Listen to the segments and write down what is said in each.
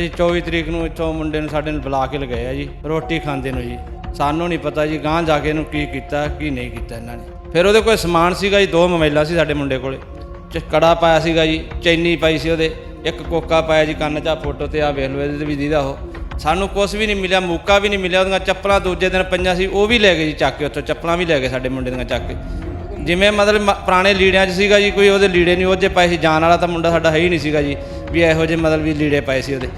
ਜੀ 24 ਤਰੀਕ ਨੂੰ ਇੱਥੋਂ ਮੁੰਡੇ ਨੂੰ ਸਾਡੇ ਨੂੰ ਬੁਲਾ ਕੇ ਲਗਾਏ ਆ ਜੀ, ਰੋਟੀ ਖਾਂਦੇ ਨੂੰ ਜੀ। ਸਾਨੂੰ ਨਹੀਂ ਪਤਾ ਜੀ ਗਾਂਹ ਜਾ ਕੇ ਇਹਨੂੰ ਕੀ ਕੀਤਾ, ਕੀ ਨਹੀਂ ਕੀਤਾ ਇਹਨਾਂ ਨੇ। ਫਿਰ ਉਹਦੇ ਕੋਲ ਸਮਾਨ ਸੀਗਾ ਜੀ, ਦੋ ਮੋਬਾਈਲਾਂ ਸੀ ਸਾਡੇ ਮੁੰਡੇ ਕੋਲੇ। ਕੜਾ ਪਾਇਆ ਸੀਗਾ ਜੀ, ਚੈਨੀ ਪਾਈ ਸੀ ਉਹਦੇ। ਇੱਕ ਕੋਕਾ ਪਾਇਆ ਜੀ ਕੰਨ 'ਚ, ਆਹ ਫੋਟੋ ਤੇ ਆ ਵੇਖ ਲਓ ਇਹਦੇ ਵੀ ਦੀਦਾ ਉਹ। ਸਾਨੂੰ ਕੁਝ ਵੀ ਨਹੀਂ ਮਿਲਿਆ, ਮੌਕਾ ਵੀ ਨਹੀਂ ਮਿਲਿਆ, ਉਹਦੀਆਂ ਚੱਪਲਾਂ ਦੂਜੇ ਦਿਨ ਪਈਆਂ ਸੀ, ਉਹ ਵੀ ਲੈ ਗਏ ਜੀ ਚੱਕ ਕੇ ਉੱਥੋਂ, ਚੱਪਲਾਂ ਵੀ ਲੈ ਗਏ ਸਾਡੇ ਮੁੰਡੇ ਦੀਆਂ ਚੱਕ ਕੇ। ਜਿਵੇਂ ਮਤਲਬ ਮ- ਪੁਰਾਣੇ ਲੀੜਿਆਂ 'ਚ ਸੀਗਾ ਜੀ, ਕੋਈ ਉਹਦੇ ਲੀੜੇ ਨਹੀਂ, ਉਹ ਜੇ ਪਾਏ ਸੀ, ਜਾਣ ਵਾਲਾ ਤਾਂ ਮੁੰਡਾ ਸਾਡਾ ਹੈ ਹੀ ਨਹੀਂ ਸੀਗਾ ਜੀ, ਵੀ ਇਹੋ ਜਿਹੇ ਮਤਲਬ ਵੀ ਲੀੜੇ ਪਾਏ ਸੀ ਉਹਦੇ।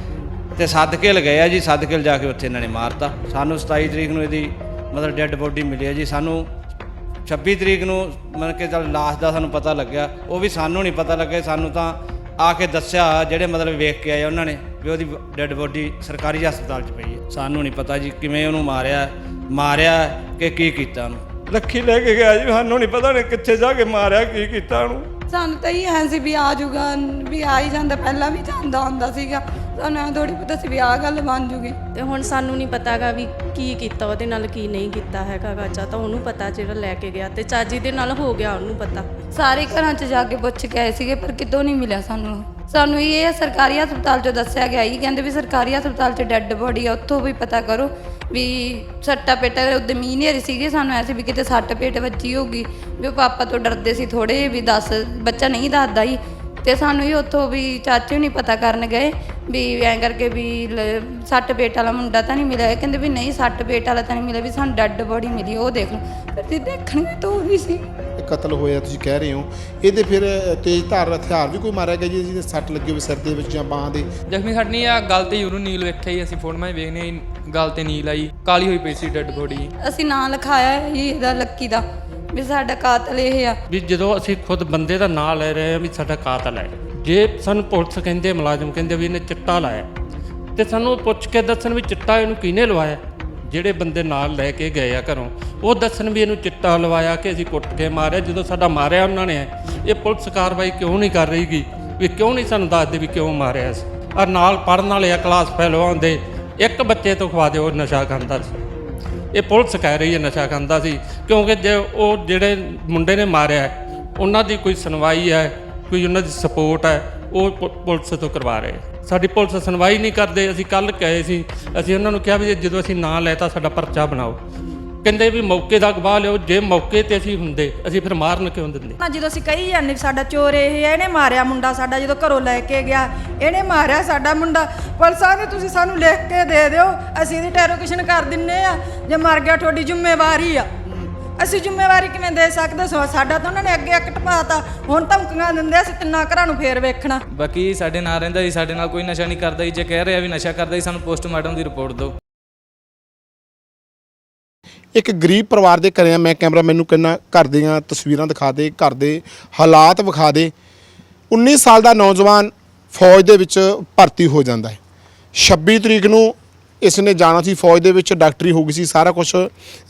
ਤੇ ਸੱਦ ਕੇ ਲਗਾਏ ਆ ਜੀ ਸੱਦ ਕੇ ਜਾ ਕੇ ਉੱਥੇ ਇਹਨਾਂ ਨੇ ਮਾਰਤਾ। ਸਾਨੂੰ 27 ਤਰੀਕ ਨੂੰ ਇਹਦੀ ਮਤਲਬ ਡੈੱਡ ਬੋਡੀ ਮਿਲੀ ਹੈ ਜੀ। ਸਾਨੂੰ 26 ਤਰੀਕ ਨੂੰ ਮਤਲਬ ਕਿ ਚੱਲ ਲਾਸ਼ ਦਾ ਸਾਨੂੰ ਪਤਾ ਲੱਗਿਆ। ਉਹ ਵੀ ਸਾਨੂੰ ਨਹੀਂ ਪਤਾ ਲੱਗਿਆ। ਸਾਨੂੰ ਤਾਂ ਆ ਕੇ ਦੱਸਿਆ ਜਿਹੜੇ ਮਤਲਬ ਵੇਖ ਕੇ ਆਏ ਉਹਨਾਂ ਨੇ ਵੀ ਉਹਦੀ ਡੈੱਡ ਬੋਡੀ ਸਰਕਾਰੀ ਹਸਪਤਾਲ 'ਚ ਪਈ ਹੈ ਸਾਨੂੰ ਨਹੀਂ ਪਤਾ ਜੀ ਕਿਵੇਂ ਉਹਨੂੰ ਮਾਰਿਆ ਮਾਰਿਆ ਕਿ ਕੀ ਕੀਤਾ ਉਹਨੂੰ। ਲੱਖੀ ਲੈ ਕੇ ਗਿਆ ਜੀ। ਸਾਨੂੰ ਨਹੀਂ ਪਤਾ ਨੇ ਕਿੱਥੇ ਜਾ ਕੇ ਮਾਰਿਆ ਕੀ ਕੀਤਾ ਉਹਨੂੰ। ਸਾਨੂੰ ਤਾਂ ਇਹ ਐ ਸੀ ਵੀ ਆ ਜਾਊਗਾ ਵੀ ਆ ਹੀ ਜਾਂਦਾ। ਪਹਿਲਾਂ ਵੀ ਜਾਂਦਾ ਹੁੰਦਾ ਸੀਗਾ। ਸਾਨੂੰ ਥੋੜੀ ਪਤਾ ਸੀ ਵੀ ਆ ਗੱਲ ਬਣ ਜੂਗੀ। ਤੇ ਹੁਣ ਸਾਨੂੰ ਨਹੀਂ ਪਤਾਗਾ ਵੀ ਕੀ ਕੀਤਾ ਉਹਦੇ ਨਾਲ ਕੀ ਨਹੀਂ ਕੀਤਾ ਹੈਗਾ ਗਾਚਾ ਤਾਂ ਉਹਨੂੰ ਪਤਾ ਜਿਹੜਾ ਲੈ ਕੇ ਗਿਆ ਤੇ ਚਾਜੀ ਦੇ ਨਾਲ ਹੋ ਗਿਆ ਉਹਨੂੰ ਪਤਾ। ਸਾਰੇ ਘਰਾਂ 'ਚ ਜਾ ਕੇ ਪੁੱਛ ਕੇ ਆਏ ਸੀਗੇ ਪਰ ਕਿਤੋਂ ਨਹੀਂ ਮਿਲਿਆ ਸਾਨੂੰ ਸਾਨੂੰ ਇਹ ਸਰਕਾਰੀ ਹਸਪਤਾਲ 'ਚੋਂ ਦੱਸਿਆ ਗਿਆ ਹੀ ਕਹਿੰਦੇ ਵੀ ਸਰਕਾਰੀ ਹਸਪਤਾਲ 'ਚ ਡੈੱਡ ਬੋਡੀ ਆ ਉੱਥੋਂ ਵੀ ਪਤਾ ਕਰੋ ਵੀ ਸੱਟਾ ਪੇਟਾ ਉਦੋਂ ਮੀਂਹ ਨੇਰੀ ਸੀਗੇ ਸਾਨੂੰ ਐਸੀ ਵੀ ਕਿਤੇ ਸੱਟ ਪੇਟ ਵੱਜੀ ਹੋਊਗੀ। ਵੀ ਉਹ ਪਾਪਾ ਤੋਂ ਡਰਦੇ ਸੀ ਥੋੜੇ ਵੀ ਦੱਸ ਬੱਚਾ ਨਹੀਂ ਦੱਸਦਾ ਹੀ ਤੇ ਸਾਨੂੰ ਹੀ ਉੱਥੋਂ ਵੀ ਚਾਚੇ ਨਹੀਂ ਪਤਾ ਕਰਨ ਗਏ ਵੀ ਐਂ ਕਰਕੇ ਵੀ ਲ- ਸੱਟ ਪੇਟ ਵਾਲਾ ਮੁੰਡਾ ਤਾਂ ਨਹੀਂ ਮਿਲਿਆ। ਇਹ ਕਹਿੰਦੇ ਵੀ ਨਹੀਂ ਸੱਟ ਪੇਟ ਵਾਲਾ ਤਾਂ ਨਹੀਂ ਮਿਲਿਆ ਵੀ ਸਾਨੂੰ ਡੈੱਡ ਬੋਡੀ ਮਿਲੀ ਉਹ ਦੇਖ ਲਓ। ਫਿਰ ਜੀ ਦੇਖਣਗੇ ਤਾਂ ਉਹ ਵੀ ਸੀ। ਇਹ ਕਤਲ ਹੋਇਆ ਤੁਸੀਂ ਕਹਿ ਰਹੇ ਹੋ। ਇਹਦੇ ਫਿਰ ਤੇਜ਼ ਧਾਰ ਹਥਿਆਰ ਵੀ ਕੋਈ ਮਾਰਿਆ ਗਿਆ ਜੀ ਜਿਹਦੇ ਸੱਟ ਲੱਗੀ ਹੋਵੇ ਸਿਰ ਦੇ ਵਿੱਚ ਜਾਂ ਬਾਹਾਂ ਦੇ? ਜ਼ਖਮੀ ਸਾਡੀ ਆ ਗੱਲ ਤੇ ਉਹਨੂੰ ਨੀਲ ਵੇਖਿਆ ਹੀ ਅਸੀਂ ਫੋਟੋਆਂ 'ਚ ਵੇਖਨੇ ਆ ਗੱਲ ਤੇ ਨੀਲ ਆਈ। ਕਾਲੀ ਹੋਈ ਪਈ ਸੀ ਡੈੱਡ ਬੋਡੀ। ਅਸੀਂ ਨਾਂ ਲਿਖਾਇਆ ਹੈ ਜੀ ਇਹਦਾ ਲੱਕੀ ਦਾ। ਵੀ ਸਾਡਾ ਕਾਤਲ ਇਹ ਆ। ਵੀ ਜਦੋਂ ਅਸੀਂ ਖੁਦ ਬੰਦੇ ਦਾ ਨਾਂ ਲੈ ਰਹੇ ਹਾਂ ਵੀ ਸਾਡਾ ਕਾਤਲ ਹੈ। ਜੇ ਸਾਨੂੰ ਪੁਲਿਸ ਕਹਿੰਦੇ, ਮੁਲਾਜ਼ਮ ਕਹਿੰਦੇ ਵੀ ਇਹਨੇ ਚਿੱਟਾ ਲਾਇਆ ਤੇ ਸਾਨੂੰ ਪੁੱਛ ਕੇ ਦੱਸਣ ਵੀ ਚਿੱਟਾ ਇਹਨੂੰ ਕਿਹਨੇ ਲਵਾਇਆ? ਜਿਹੜੇ ਬੰਦੇ ਨਾਲ ਲੈ ਕੇ ਗਏ ਆ ਘਰੋਂ, ਉਹ ਦੱਸਣ ਵੀ ਇਹਨੂੰ ਚਿੱਟਾ ਲਵਾਇਆ ਕਿ ਅਸੀਂ ਕੁੱਟ ਕੇ ਮਾਰਿਆ, ਜਦੋਂ ਸਾਡਾ ਮਾਰਿਆ ਉਹਨਾਂ ਨੇ। ਇਹ ਪੁਲਿਸ ਕਾਰਵਾਈ ਕਿਉਂ ਨਹੀਂ ਕਰ ਰਹੀਗੀ? ਵੀ ਕਿਉਂ ਨਹੀਂ ਸਾਨੂੰ ਦੱਸਦੇ ਵੀ ਕਿਉਂ ਮਾਰਿਆ ਸੀ? ਆ ਨਾਲ ਪੜਨ ਵਾਲੇ ਆ ਕਲਾਸ ਫੈਲੋ ਦੇ ਇੱਕ ਬੱਚੇ ਤੋਂ ਖਵਾ ਦਿਓ ਨਸ਼ਾ ਕਰਦਾ ਸੀ। ਇਹ ਪੁਲਿਸ ਕਹਿ ਰਹੀ ਹੈ, ਨਸ਼ਾ ਖਾਂਦਾ ਸੀ। ਕਿਉਂਕਿ ਜੇ ਉਹ ਜਿਹੜੇ ਮੁੰਡੇ ਨੇ ਮਾਰਿਆ ਉਹਨਾਂ ਦੀ ਕੋਈ ਸੁਣਵਾਈ ਹੈ, ਕੋਈ ਉਹਨਾਂ ਦੀ ਸਪੋਰਟ ਹੈ, ਉਹ ਪੁਲਿਸ ਤੋਂ ਕਰਵਾ ਰਹੇ ਸਾਡੀ ਪੁਲਿਸ ਸੁਣਵਾਈ ਨਹੀਂ ਕਰਦੇ, ਅਸੀਂ ਕੱਲ ਕਹੇ ਸੀ, ਅਸੀਂ ਉਹਨਾਂ ਨੂੰ ਕਿਹਾ ਵੀ ਜਦੋਂ ਅਸੀਂ ਨਾਂ ਲੈਤਾ, ਸਾਡਾ ਪਰਚਾ ਬਣਾਓ। ਕਹਿੰਦੇ ਵੀ ਮੌਕੇ ਦਾ ਗਵਾਹ ਲਿਓ ਜੇ ਮੌਕੇ ਤੇ ਅਸੀਂ ਹੁੰਦੇ ਅਸੀਂ ਫਿਰ ਮਾਰਨ ਕਿਉਂ ਦਿੰਦੇ? ਨਾ ਜਦੋਂ ਅਸੀਂ ਕਹੀ ਜਾਂਦੇ ਵੀ ਸਾਡਾ ਚੋਰ ਇਹ ਹੈ ਇਹਨੇ ਮਾਰਿਆ ਮੁੰਡਾ ਸਾਡਾ ਜਦੋਂ ਘਰੋਂ ਲੈ ਕੇ ਗਿਆ ਇਹਨੇ ਮਾਰਿਆ ਸਾਡਾ ਮੁੰਡਾ। ਪੁਲਿਸ ਆਂਦੇ ਤੁਸੀਂ ਸਾਨੂੰ ਲਿਖ ਕੇ ਦੇ ਦਿਓ ਅਸੀਂ ਇਹਦੀ ਟੈਰੋਕੇਸ਼ਨ ਕਰ ਦਿੰਨੇ ਆ ਜੇ ਮਰ ਗਿਆ ਤੁਹਾਡੀ ਜ਼ਿੰਮੇਵਾਰੀ ਆ। ਅਸੀਂ ਜ਼ਿੰਮੇਵਾਰੀ ਕਿਵੇਂ ਦੇ ਸਕਦੇ? ਸੋ ਸਾਡਾ ਤਾਂ ਉਹਨਾਂ ਨੇ ਅੱਗੇ ਇੱਕ ਟਪਾਤਾ ਹੁਣ ਧਮਕੀਆਂ ਦਿੰਦੇ ਅਸੀਂ ਤਿੰਨਾਂ ਘਰਾਂ ਨੂੰ ਫੇਰ ਵੇਖਣਾ। ਬਾਕੀ ਸਾਡੇ ਨਾਲ ਰਹਿੰਦਾ ਜੀ ਸਾਡੇ ਨਾਲ ਕੋਈ ਨਸ਼ਾ ਨਹੀਂ ਕਰਦਾ ਜੀ ਜੇ ਕਹਿ ਰਿਹਾ ਵੀ ਨਸ਼ਾ ਕਰਦਾ ਜੀ ਸਾਨੂੰ ਪੋਸਟਮਾਰਟਮ ਦੀ ਰਿਪੋਰਟ ਦਿਓ। ਇੱਕ ਗਰੀਬ ਪਰਿਵਾਰ ਦੇ ਘਰੇ ਆ, ਮੈਂ ਕੈਮਰਾ ਮੈਨੂੰ ਕਹਿੰਦਾ ਘਰ ਦੀਆਂ ਤਸਵੀਰਾਂ ਦਿਖਾ ਦੇ, ਘਰ ਦੇ ਹਾਲਾਤ ਵਿਖਾ ਦੇ। 19 ਸਾਲ ਦਾ ਨੌਜਵਾਨ ਫੌਜ ਦੇ ਵਿੱਚ ਭਰਤੀ ਹੋ ਜਾਂਦਾ ਹੈ। 26 ਤਰੀਕ ਨੂੰ ਇਸ ਨੇ ਜਾਣਾ ਸੀ ਫੌਜ ਦੇ ਵਿੱਚ, ਡਾਕਟਰੀ ਹੋ ਗਈ ਸੀ, ਸਾਰਾ ਕੁਝ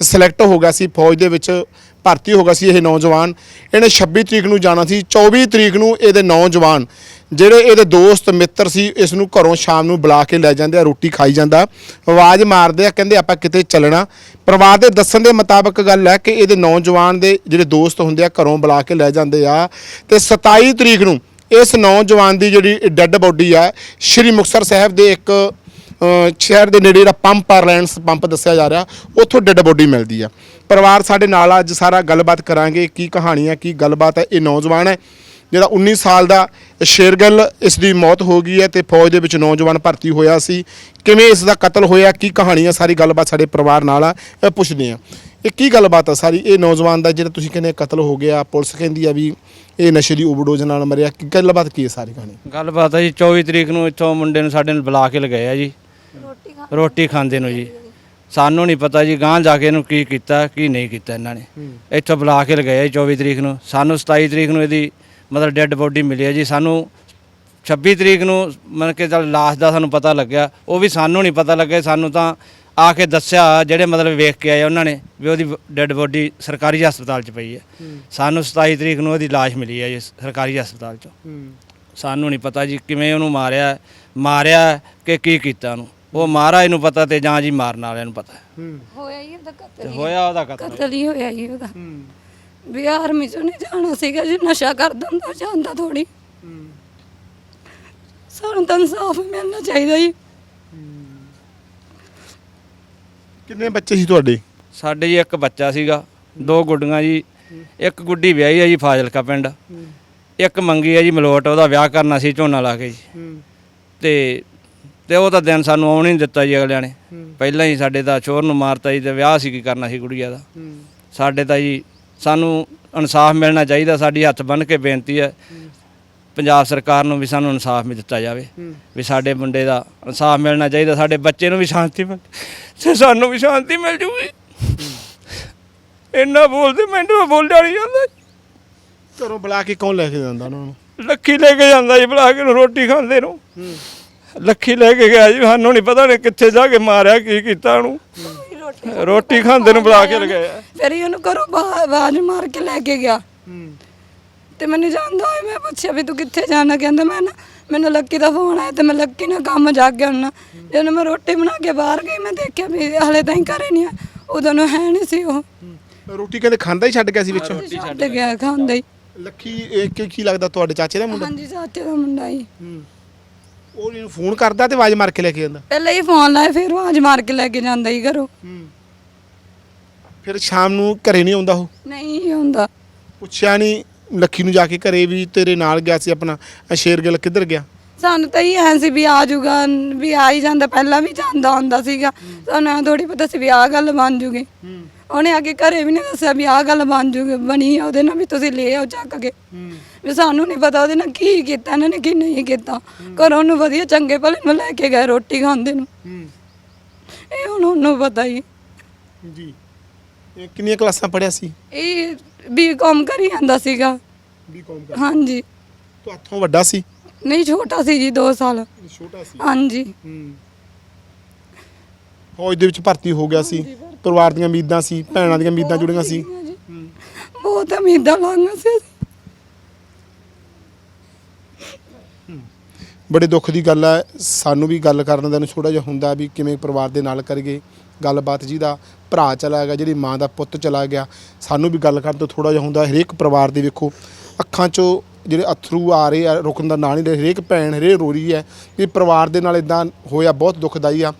ਸਿਲੈਕਟ ਹੋ ਗਿਆ ਸੀ, ਫੌਜ ਦੇ ਵਿੱਚ ਭਰਤੀ ਹੋ ਗਿਆ ਸੀ ਇਹ ਨੌਜਵਾਨ। ਇਹਨੇ 26 ਤਰੀਕ ਨੂੰ ਜਾਣਾ ਸੀ 24 ਤਰੀਕ ਨੂੰ ਇਹਦੇ ਨੌਜਵਾਨ, ਜਿਹੜੇ ਇਹਦੇ ਦੋਸਤ, ਮਿੱਤਰ ਸੀ, ਇਸ ਨੂੰ ਘਰੋਂ ਸ਼ਾਮ ਨੂੰ ਬੁਲਾ ਕੇ ਲੈ ਜਾਂਦੇ ਆ, ਰੋਟੀ ਖਾਈ ਜਾਂਦਾ। ਆਵਾਜ਼ ਮਾਰਦੇ ਆ, ਕਹਿੰਦੇ ਆਪਾਂ ਕਿਤੇ ਚੱਲਣਾ। ਪਰਿਵਾਰ ਦੇ ਦੱਸਣ ਦੇ ਮੁਤਾਬਕ ਗੱਲ ਹੈ ਕਿ ਇਹਦੇ ਨੌਜਵਾਨ ਦੇ ਜਿਹੜੇ ਦੋਸਤ ਹੁੰਦੇ ਆ, ਘਰੋਂ ਬੁਲਾ ਕੇ ਲੈ ਜਾਂਦੇ ਆ। ਤੇ 27 ਤਰੀਕ ਨੂੰ ਇਸ ਨੌਜਵਾਨ ਦੀ ਜਿਹੜੀ ਡੈੱਡ ਬੋਡੀ ਆ, ਸ਼੍ਰੀ ਮੁਕਤਸਰ ਸਾਹਿਬ ਦੇ ਇੱਕ ਸ਼ਹਿਰ ਦੇ ਨੇੜੇ ਜਿਹੜਾ ਪੰਪ ਆ ਰਿਲਾਇੰਸ ਪੰਪ ਦੱਸਿਆ ਜਾ ਰਿਹਾ ਉੱਥੋਂ ਡੈੱਡ ਬੋਡੀ ਮਿਲਦੀ ਆ। ਪਰਿਵਾਰ ਸਾਡੇ ਨਾਲ ਆ, ਅੱਜ ਸਾਰਾ ਗੱਲਬਾਤ ਕਰਾਂਗੇ ਕੀ ਕਹਾਣੀ ਆ ਕੀ ਗੱਲਬਾਤ ਹੈ ਇਹ ਨੌਜਵਾਨ ਹੈ ਜਿਹੜਾ 19 ਸਾਲ ਦਾ ਸ਼ੇਰਗਲ ਇਸ ਦੀ ਮੌਤ ਹੋ ਗਈ ਹੈ ਤੇ ਫੌਜ ਦੇ ਵਿੱਚ ਨੌਜਵਾਨ ਭਰਤੀ ਹੋਇਆ ਸੀ। ਕਿਵੇਂ ਇਸ ਦਾ ਕਤਲ ਹੋਇਆ ਕੀ ਕਹਾਣੀ ਆ ਸਾਰੀ ਗੱਲਬਾਤ ਸਾਡੇ ਪਰਿਵਾਰ ਨਾਲ ਆ ਇਹ ਪੁੱਛਦੇ ਆ। ਇਹ ਕੀ ਗੱਲਬਾਤ ਆ ਸਾਰੀ? ਇਹ ਨੌਜਵਾਨ ਦਾ ਜਿਹੜਾ ਤੁਸੀਂ ਕਹਿੰਦੇ ਕਤਲ ਹੋ ਗਿਆ ਪੁਲਿਸ ਕਹਿੰਦੀ ਆ ਵੀ ਇਹ ਨਸ਼ੇ ਦੀ ਓਵਰਡੋਜ਼ ਨਾਲ ਮਰਿਆ ਕੀ ਗੱਲਬਾਤ ਕੀ ਹੈ ਸਾਰੀ ਕਹਾਣੀ? ਗੱਲਬਾਤ ਹੈ ਜੀ 24 ਤਰੀਕ ਨੂੰ ਇੱਥੋਂ ਮੁੰਡੇ ਨੂੰ ਸਾਡੇ ਨੂੰ ਬੁਲਾ ਕੇ ਲਗਾਇਆ ਜੀ। ਰੋਟੀ ਖਾਂਦੇ ਨੂੰ ਜੀ। ਸਾਨੂੰ ਨਹੀਂ ਪਤਾ ਜੀ ਗਾਂਹ ਜਾ ਕੇ ਇਹਨੂੰ ਕੀ ਕੀਤਾ ਕੀ ਨਹੀਂ ਕੀਤਾ ਇਹਨਾਂ ਨੇ। ਇੱਥੋਂ ਬੁਲਾ ਕੇ ਲਗਾਏ ਆ ਜੀ 24 ਤਰੀਕ ਨੂੰ। ਸਾਨੂੰ 27 ਤਰੀਕ ਨੂੰ ਇਹਦੀ ਮਤਲਬ ਡੈੱਡ ਬੋਡੀ ਮਿਲੀ ਹੈ ਜੀ। ਸਾਨੂੰ 26 ਤਰੀਕ ਨੂੰ ਮਤਲਬ ਕਿ ਚੱਲ ਲਾਸ਼ ਦਾ ਸਾਨੂੰ ਪਤਾ ਲੱਗਿਆ। ਉਹ ਵੀ ਸਾਨੂੰ ਨਹੀਂ ਪਤਾ ਲੱਗਿਆ। ਸਾਨੂੰ ਤਾਂ ਆ ਕੇ ਦੱਸਿਆ ਜਿਹੜੇ ਮਤਲਬ ਵੇਖ ਕੇ ਆਏ ਉਹਨਾਂ ਨੇ ਵੀ ਉਹਦੀ ਡੈੱਡ ਬੋਡੀ ਸਰਕਾਰੀ ਹਸਪਤਾਲ 'ਚ ਪਈ ਹੈ। ਸਾਨੂੰ 27 ਤਰੀਕ ਨੂੰ ਉਹਦੀ ਲਾਸ਼ ਮਿਲੀ ਹੈ ਜੀ ਸਰਕਾਰੀ ਹਸਪਤਾਲ 'ਚੋਂ। ਸਾਨੂੰ ਨਹੀਂ ਪਤਾ ਜੀ ਕਿਵੇਂ ਉਹਨੂੰ ਮਾਰਿਆ ਮਾਰਿਆ ਕਿ ਕੀ ਕੀਤਾ ਉਹਨੂੰ। ਉਹ ਮਹਾਰਾਜ ਨੂੰ ਪਤਾ ਤੇ ਜਾਂ ਜੀ ਮਾਰਨ ਵਾਲਿਆਂ ਨੂੰ ਪਤਾ। ਹੋਇਆ ਹੀ ਉਹਦਾ ਕਤਲ ਹੋਇਆ ਉਹਦਾ ਕਤਲ। ਕਤਲ ਹੀ ਹੋਇਆ ਹੀ ਉਹਦਾ। ਵੀ ਆਰਮੀ ਚੋਂ ਨਹੀਂ ਜਾਣਾ ਸੀਗਾ ਜੀ ਨਸ਼ਾ ਕਰਦਾ ਹੁੰਦਾ ਜਾਂਦਾ ਥੋੜੀ ਸਾਨੂੰ ਤਾਂ ਇਨਸਾਫ ਮਿਲਣਾ ਚਾਹੀਦਾ ਜੀ। ਕਿੰਨੇ ਬੱਚੇ ਸੀ ਤੁਹਾਡੇ? ਸਾਡੇ ਜੀ ਇੱਕ ਬੱਚਾ ਸੀਗਾ ਦੋ ਗੁੱਡੀਆਂ ਜੀ ਇੱਕ ਗੁੱਡੀ ਵਿਆਹੀ ਹੈ ਜੀ ਫਾਜ਼ਿਲਕਾ ਪਿੰਡ। ਇੱਕ ਮੰਗੀ ਹੈ ਜੀ ਮਲੋਟ ਉਹਦਾ ਵਿਆਹ ਕਰਨਾ ਸੀ ਝੋਨਾ ਲਾ ਕੇ ਜੀ। ਤੇ ਤੇ ਉਹ ਤਾਂ ਦਿਨ ਸਾਨੂੰ ਆਉਣ ਹੀ ਨਹੀਂ ਦਿੱਤਾ ਜੀ ਅਗਲਿਆਂ ਨੇ। ਪਹਿਲਾਂ ਹੀ ਸਾਡੇ ਦਾ ਚੋਰ ਨੂੰ ਮਾਰਤਾ ਜੀ ਤੇ ਵਿਆਹ ਸੀ ਕੀ ਕਰਨਾ ਸੀ ਗੁੜੀਆ ਦਾ। ਸਾਡੇ ਤਾਂ ਜੀ ਸਾਨੂੰ ਇਨਸਾਫ ਮਿਲਣਾ ਚਾਹੀਦਾ ਸਾਡੀ ਹੱਥ ਬੰਨ੍ਹ ਕੇ ਬੇਨਤੀ ਹੈ ਪੰਜਾਬ ਸਰਕਾਰ ਨੂੰ ਵੀ ਸਾਨੂੰ ਇਨਸਾਫ ਮਿਲ ਦਿੱਤਾ ਜਾਵੇ। ਵੀ ਸਾਡੇ ਮੁੰਡੇ ਦਾ ਇਨਸਾਫ ਮਿਲਣਾ ਚਾਹੀਦਾ ਸਾਡੇ ਬੱਚੇ ਨੂੰ ਵੀ ਸ਼ਾਂਤੀ ਮਿਲ ਤੇ ਸਾਨੂੰ ਵੀ ਸ਼ਾਂਤੀ ਮਿਲ ਜੂਗੀ। ਇੰਨਾ ਬੋਲਦੇ ਮੈਨੂੰ ਬੋਲਿਆ ਨਹੀਂ ਜਾਂਦਾ ਘਰੋਂ ਬੁਲਾ ਕੇ ਕੌਣ ਲੈ ਕੇ ਜਾਂਦਾ ਉਹਨਾਂ ਨੂੰ? ਲੱਖੀ ਲੈ ਕੇ ਜਾਂਦਾ ਜੀ ਬੁਲਾ ਕੇ ਰੋਟੀ ਖਾਂਦੇ ਨੂੰ। ਲੱਖੀ ਲੈ ਕੇ ਗਿਆ ਜੀ ਸਾਨੂੰ ਨਹੀਂ ਪਤਾ ਨੇ ਕਿੱਥੇ ਜਾ ਕੇ ਮਾਰਿਆ ਕੀ ਕੀਤਾ ਉਹਨੂੰ। ਰੋਟੀ ਖਾਂਦੇ ਨੂੰ ਬੁਲਾ ਕੇ ਲਗਾਇਆ ਫਿਰ ਹੀ ਉਹਨੂੰ ਘਰੋਂ ਬਾ- ਆਵਾਜ਼ ਮਾਰ ਕੇ ਲੈ ਕੇ ਗਿਆ। ਤੇ ਮੈਨੂੰ ਜਾਂਦਾ ਹੋਇਆ ਮੈਂ ਪੁੱਛਿਆ ਵੀ ਤੂੰ ਕਿੱਥੇ ਜਾਣਾ? ਕਹਿੰਦਾ ਮੈਂ ਨਾ ਮੈਨੂੰ ਲੱਕੀ ਦਾ ਫੋਨ ਆਇਆ ਤੇ ਮੈਂ ਲੱਕੀ ਨਾਲ ਕੰਮ ਜਾ ਕੇ ਆਉਣਾ ਜਦੋਂ ਮੈਂ ਰੋਟੀ ਬਣਾ ਕੇ ਬਾਹਰ ਗਈ ਮੈਂ ਦੇਖਿਆ ਵੀ ਹਲੇ ਤਾਂ ਘਰੇ ਨਹੀਂ ਆ ਉਦੋਂ ਨੂੰ ਹੈ ਨਹੀਂ ਸੀ ਉਹ। ਰੋਟੀ ਕਹਿੰਦੇ ਖਾਂਦਾ ਹੀ ਛੱਡ ਗਿਆ ਸੀ ਵਿੱਚੋਂ। ਛੱਡ ਗਿਆ ਖਾਂਦਾ ਹੀ। ਲੱਖੀ ਇਹ ਕੀ ਕੀ ਲੱਗਦਾ ਤੁਹਾਡੇ ਚਾਚੇ ਦਾ ਮੁੰਡਾ? ਹਾਂਜੀ ਚਾਚੇ ਦਾ ਮੁੰਡਾ ਹੀ। ਉਹ ਇਹਨੂੰ ਫੋਨ ਕਰਦਾ ਤੇ ਆਵਾਜ਼ ਮਾਰ ਕੇ ਲੈ ਕੇ ਜਾਂਦਾ। ਪਹਿਲਾਂ ਹੀ ਫੋਨ ਲਾਇਆ ਫਿਰ ਆਵਾਜ਼ ਮਾਰ ਕੇ ਲੈ ਕੇ ਜਾਂਦਾ ਹੀ ਘਰੋਂ। ਫਿਰ ਸ਼ਾਮ ਨੂੰ ਘਰੇ ਨਹੀਂ ਆਉਂਦਾ ਉਹ? ਨਹੀਂ ਹੁੰਦਾ ਪੁੱਛਿਆ ਨਹੀਂ ਲੱਖੀ ਨੂੰ ਜਾ ਕੇ ਘਰੇ ਵੀ ਤੇਰੇ ਨਾਲ ਗਿਆ ਸੀ ਆਪਣਾ ਇਹ ਸ਼ੇਰਗਿੱਲ ਕਿੱਧਰ ਗਿਆ? ਸਾਨੂੰ ਤਾਂ ਇਹ ਐਂ ਸੀ ਵੀ ਆ ਜਾਊਗਾ ਵੀ ਆ ਹੀ ਜਾਂਦਾ ਪਹਿਲਾਂ ਵੀ ਜਾਂਦਾ ਹੁੰਦਾ ਸੀਗਾ। ਸਾਨੂੰ ਥੋੜੀ ਪਤਾ ਸੀ ਵੀ ਆ ਗੱਲ ਬਣ ਜੂਗੀ। ਉਹਨੇ ਕੇ ਘਰੇ ਵੀ ਨਹੀਂ ਦੱਸਿਆ ਵੀ ਆ ਗੱਲ ਬਣ ਜੂਗੀ ਬਣੀ ਆ ਉਹਦੇ ਨਾਲ ਵੀ ਤੁਸੀਂ ਲੈ ਆਓ ਚੱਕ ਕੇ। ਵੀ ਸਾਨੂੰ ਨਹੀਂ ਪਤਾ ਉਹਦੇ ਨਾਲ ਕੀ ਕੀਤਾ ਇਹਨਾਂ ਨੇ ਕੀ ਨਹੀਂ ਕੀਤਾ। ਘਰੋਂ ਉਹਨੂੰ ਵਧੀਆ ਚੰਗੇ ਭਲੇ ਨੂੰ ਲੈ ਕੇ ਗਏ ਰੋਟੀ ਖਾਂਦੇ ਨੂੰ। ਇਹ ਹੁਣ ਉਹਨੂੰ ਪਤਾ ਹੀ। ਜੀ। ਇਹ ਕਿੰਨੀਆਂ ਕਲਾਸਾਂ ਪੜਿਆ ਸੀ? ਇਹ ਵੀ ਕੰਮ ਕਰੀ ਜਾਂਦਾ ਸੀਗਾ। ਬੀਕਾਮ ਹਾਂਜੀ। ਤੂੰ ਹੱਥੋਂ ਵੱਡਾ ਸੀ? ਨਹੀਂ ਛੋਟਾ ਸੀ ਜੀ 2 ਸਾਲ। ਛੋਟਾ ਸੀ। ਹਾਂਜੀ। ਫੌਜ ਦੇ ਵਿੱਚ ਭਰਤੀ ਹੋ ਗਿਆ ਸੀ। ਪਰਿਵਾਰ ਦੀਆਂ ਉਮੀਦਾਂ ਸੀ ਭੈਣਾਂ ਦੀਆਂ ਉਮੀਦਾਂ ਜੁੜੀਆਂ ਸੀ। ਬਹੁਤ ਉਮੀਦਾਂ ਲਾਂਗਾ ਸੀ। ਬੜੇ ਦੁੱਖ ਦੀ ਗੱਲ ਹੈ ਸਾਨੂੰ ਵੀ ਗੱਲ ਕਰਨ ਦਾ ਨੂੰ ਥੋੜਾ ਜਿਹਾ ਹੁੰਦਾ ਵੀ ਕਿਵੇਂ ਪਰਿਵਾਰ ਦੇ ਨਾਲ ਕਰੀਏ। ਗੱਲਬਾਤ ਜਿਹਦਾ ਭਰਾ ਚਲਾ ਗਿਆ ਜਿਹੜੀ ਮਾਂ ਦਾ ਪੁੱਤ ਚਲਾ ਗਿਆ। ਸਾਨੂੰ ਵੀ ਗੱਲ ਕਰਨ ਤੋਂ ਥੋੜਾ ਜਿਹਾ ਹੁੰਦਾ ਹਰੇਕ ਪਰਿਵਾਰ ਦੇ ਵੇਖੋ। ਅੱਖਾਂ 'ਚੋਂ ਜਿਹੜੇ ਅਥਰੂ ਆ ਰਹੇ ਆ, ਰੁਕਣ ਦਾ ਨਾਂ ਨਹੀਂ ਲੈ ਹਰੇਕ ਭੈਣ, ਹਰੇਕ ਰੋ ਰਹੀ ਹੈ ਇਹ ਪਰਿਵਾਰ ਦੇ ਨਾਲ ਇਦਾਂ ਹੋਇਆ, ਬਹੁਤ ਦੁਖਦਾਈ ਆ।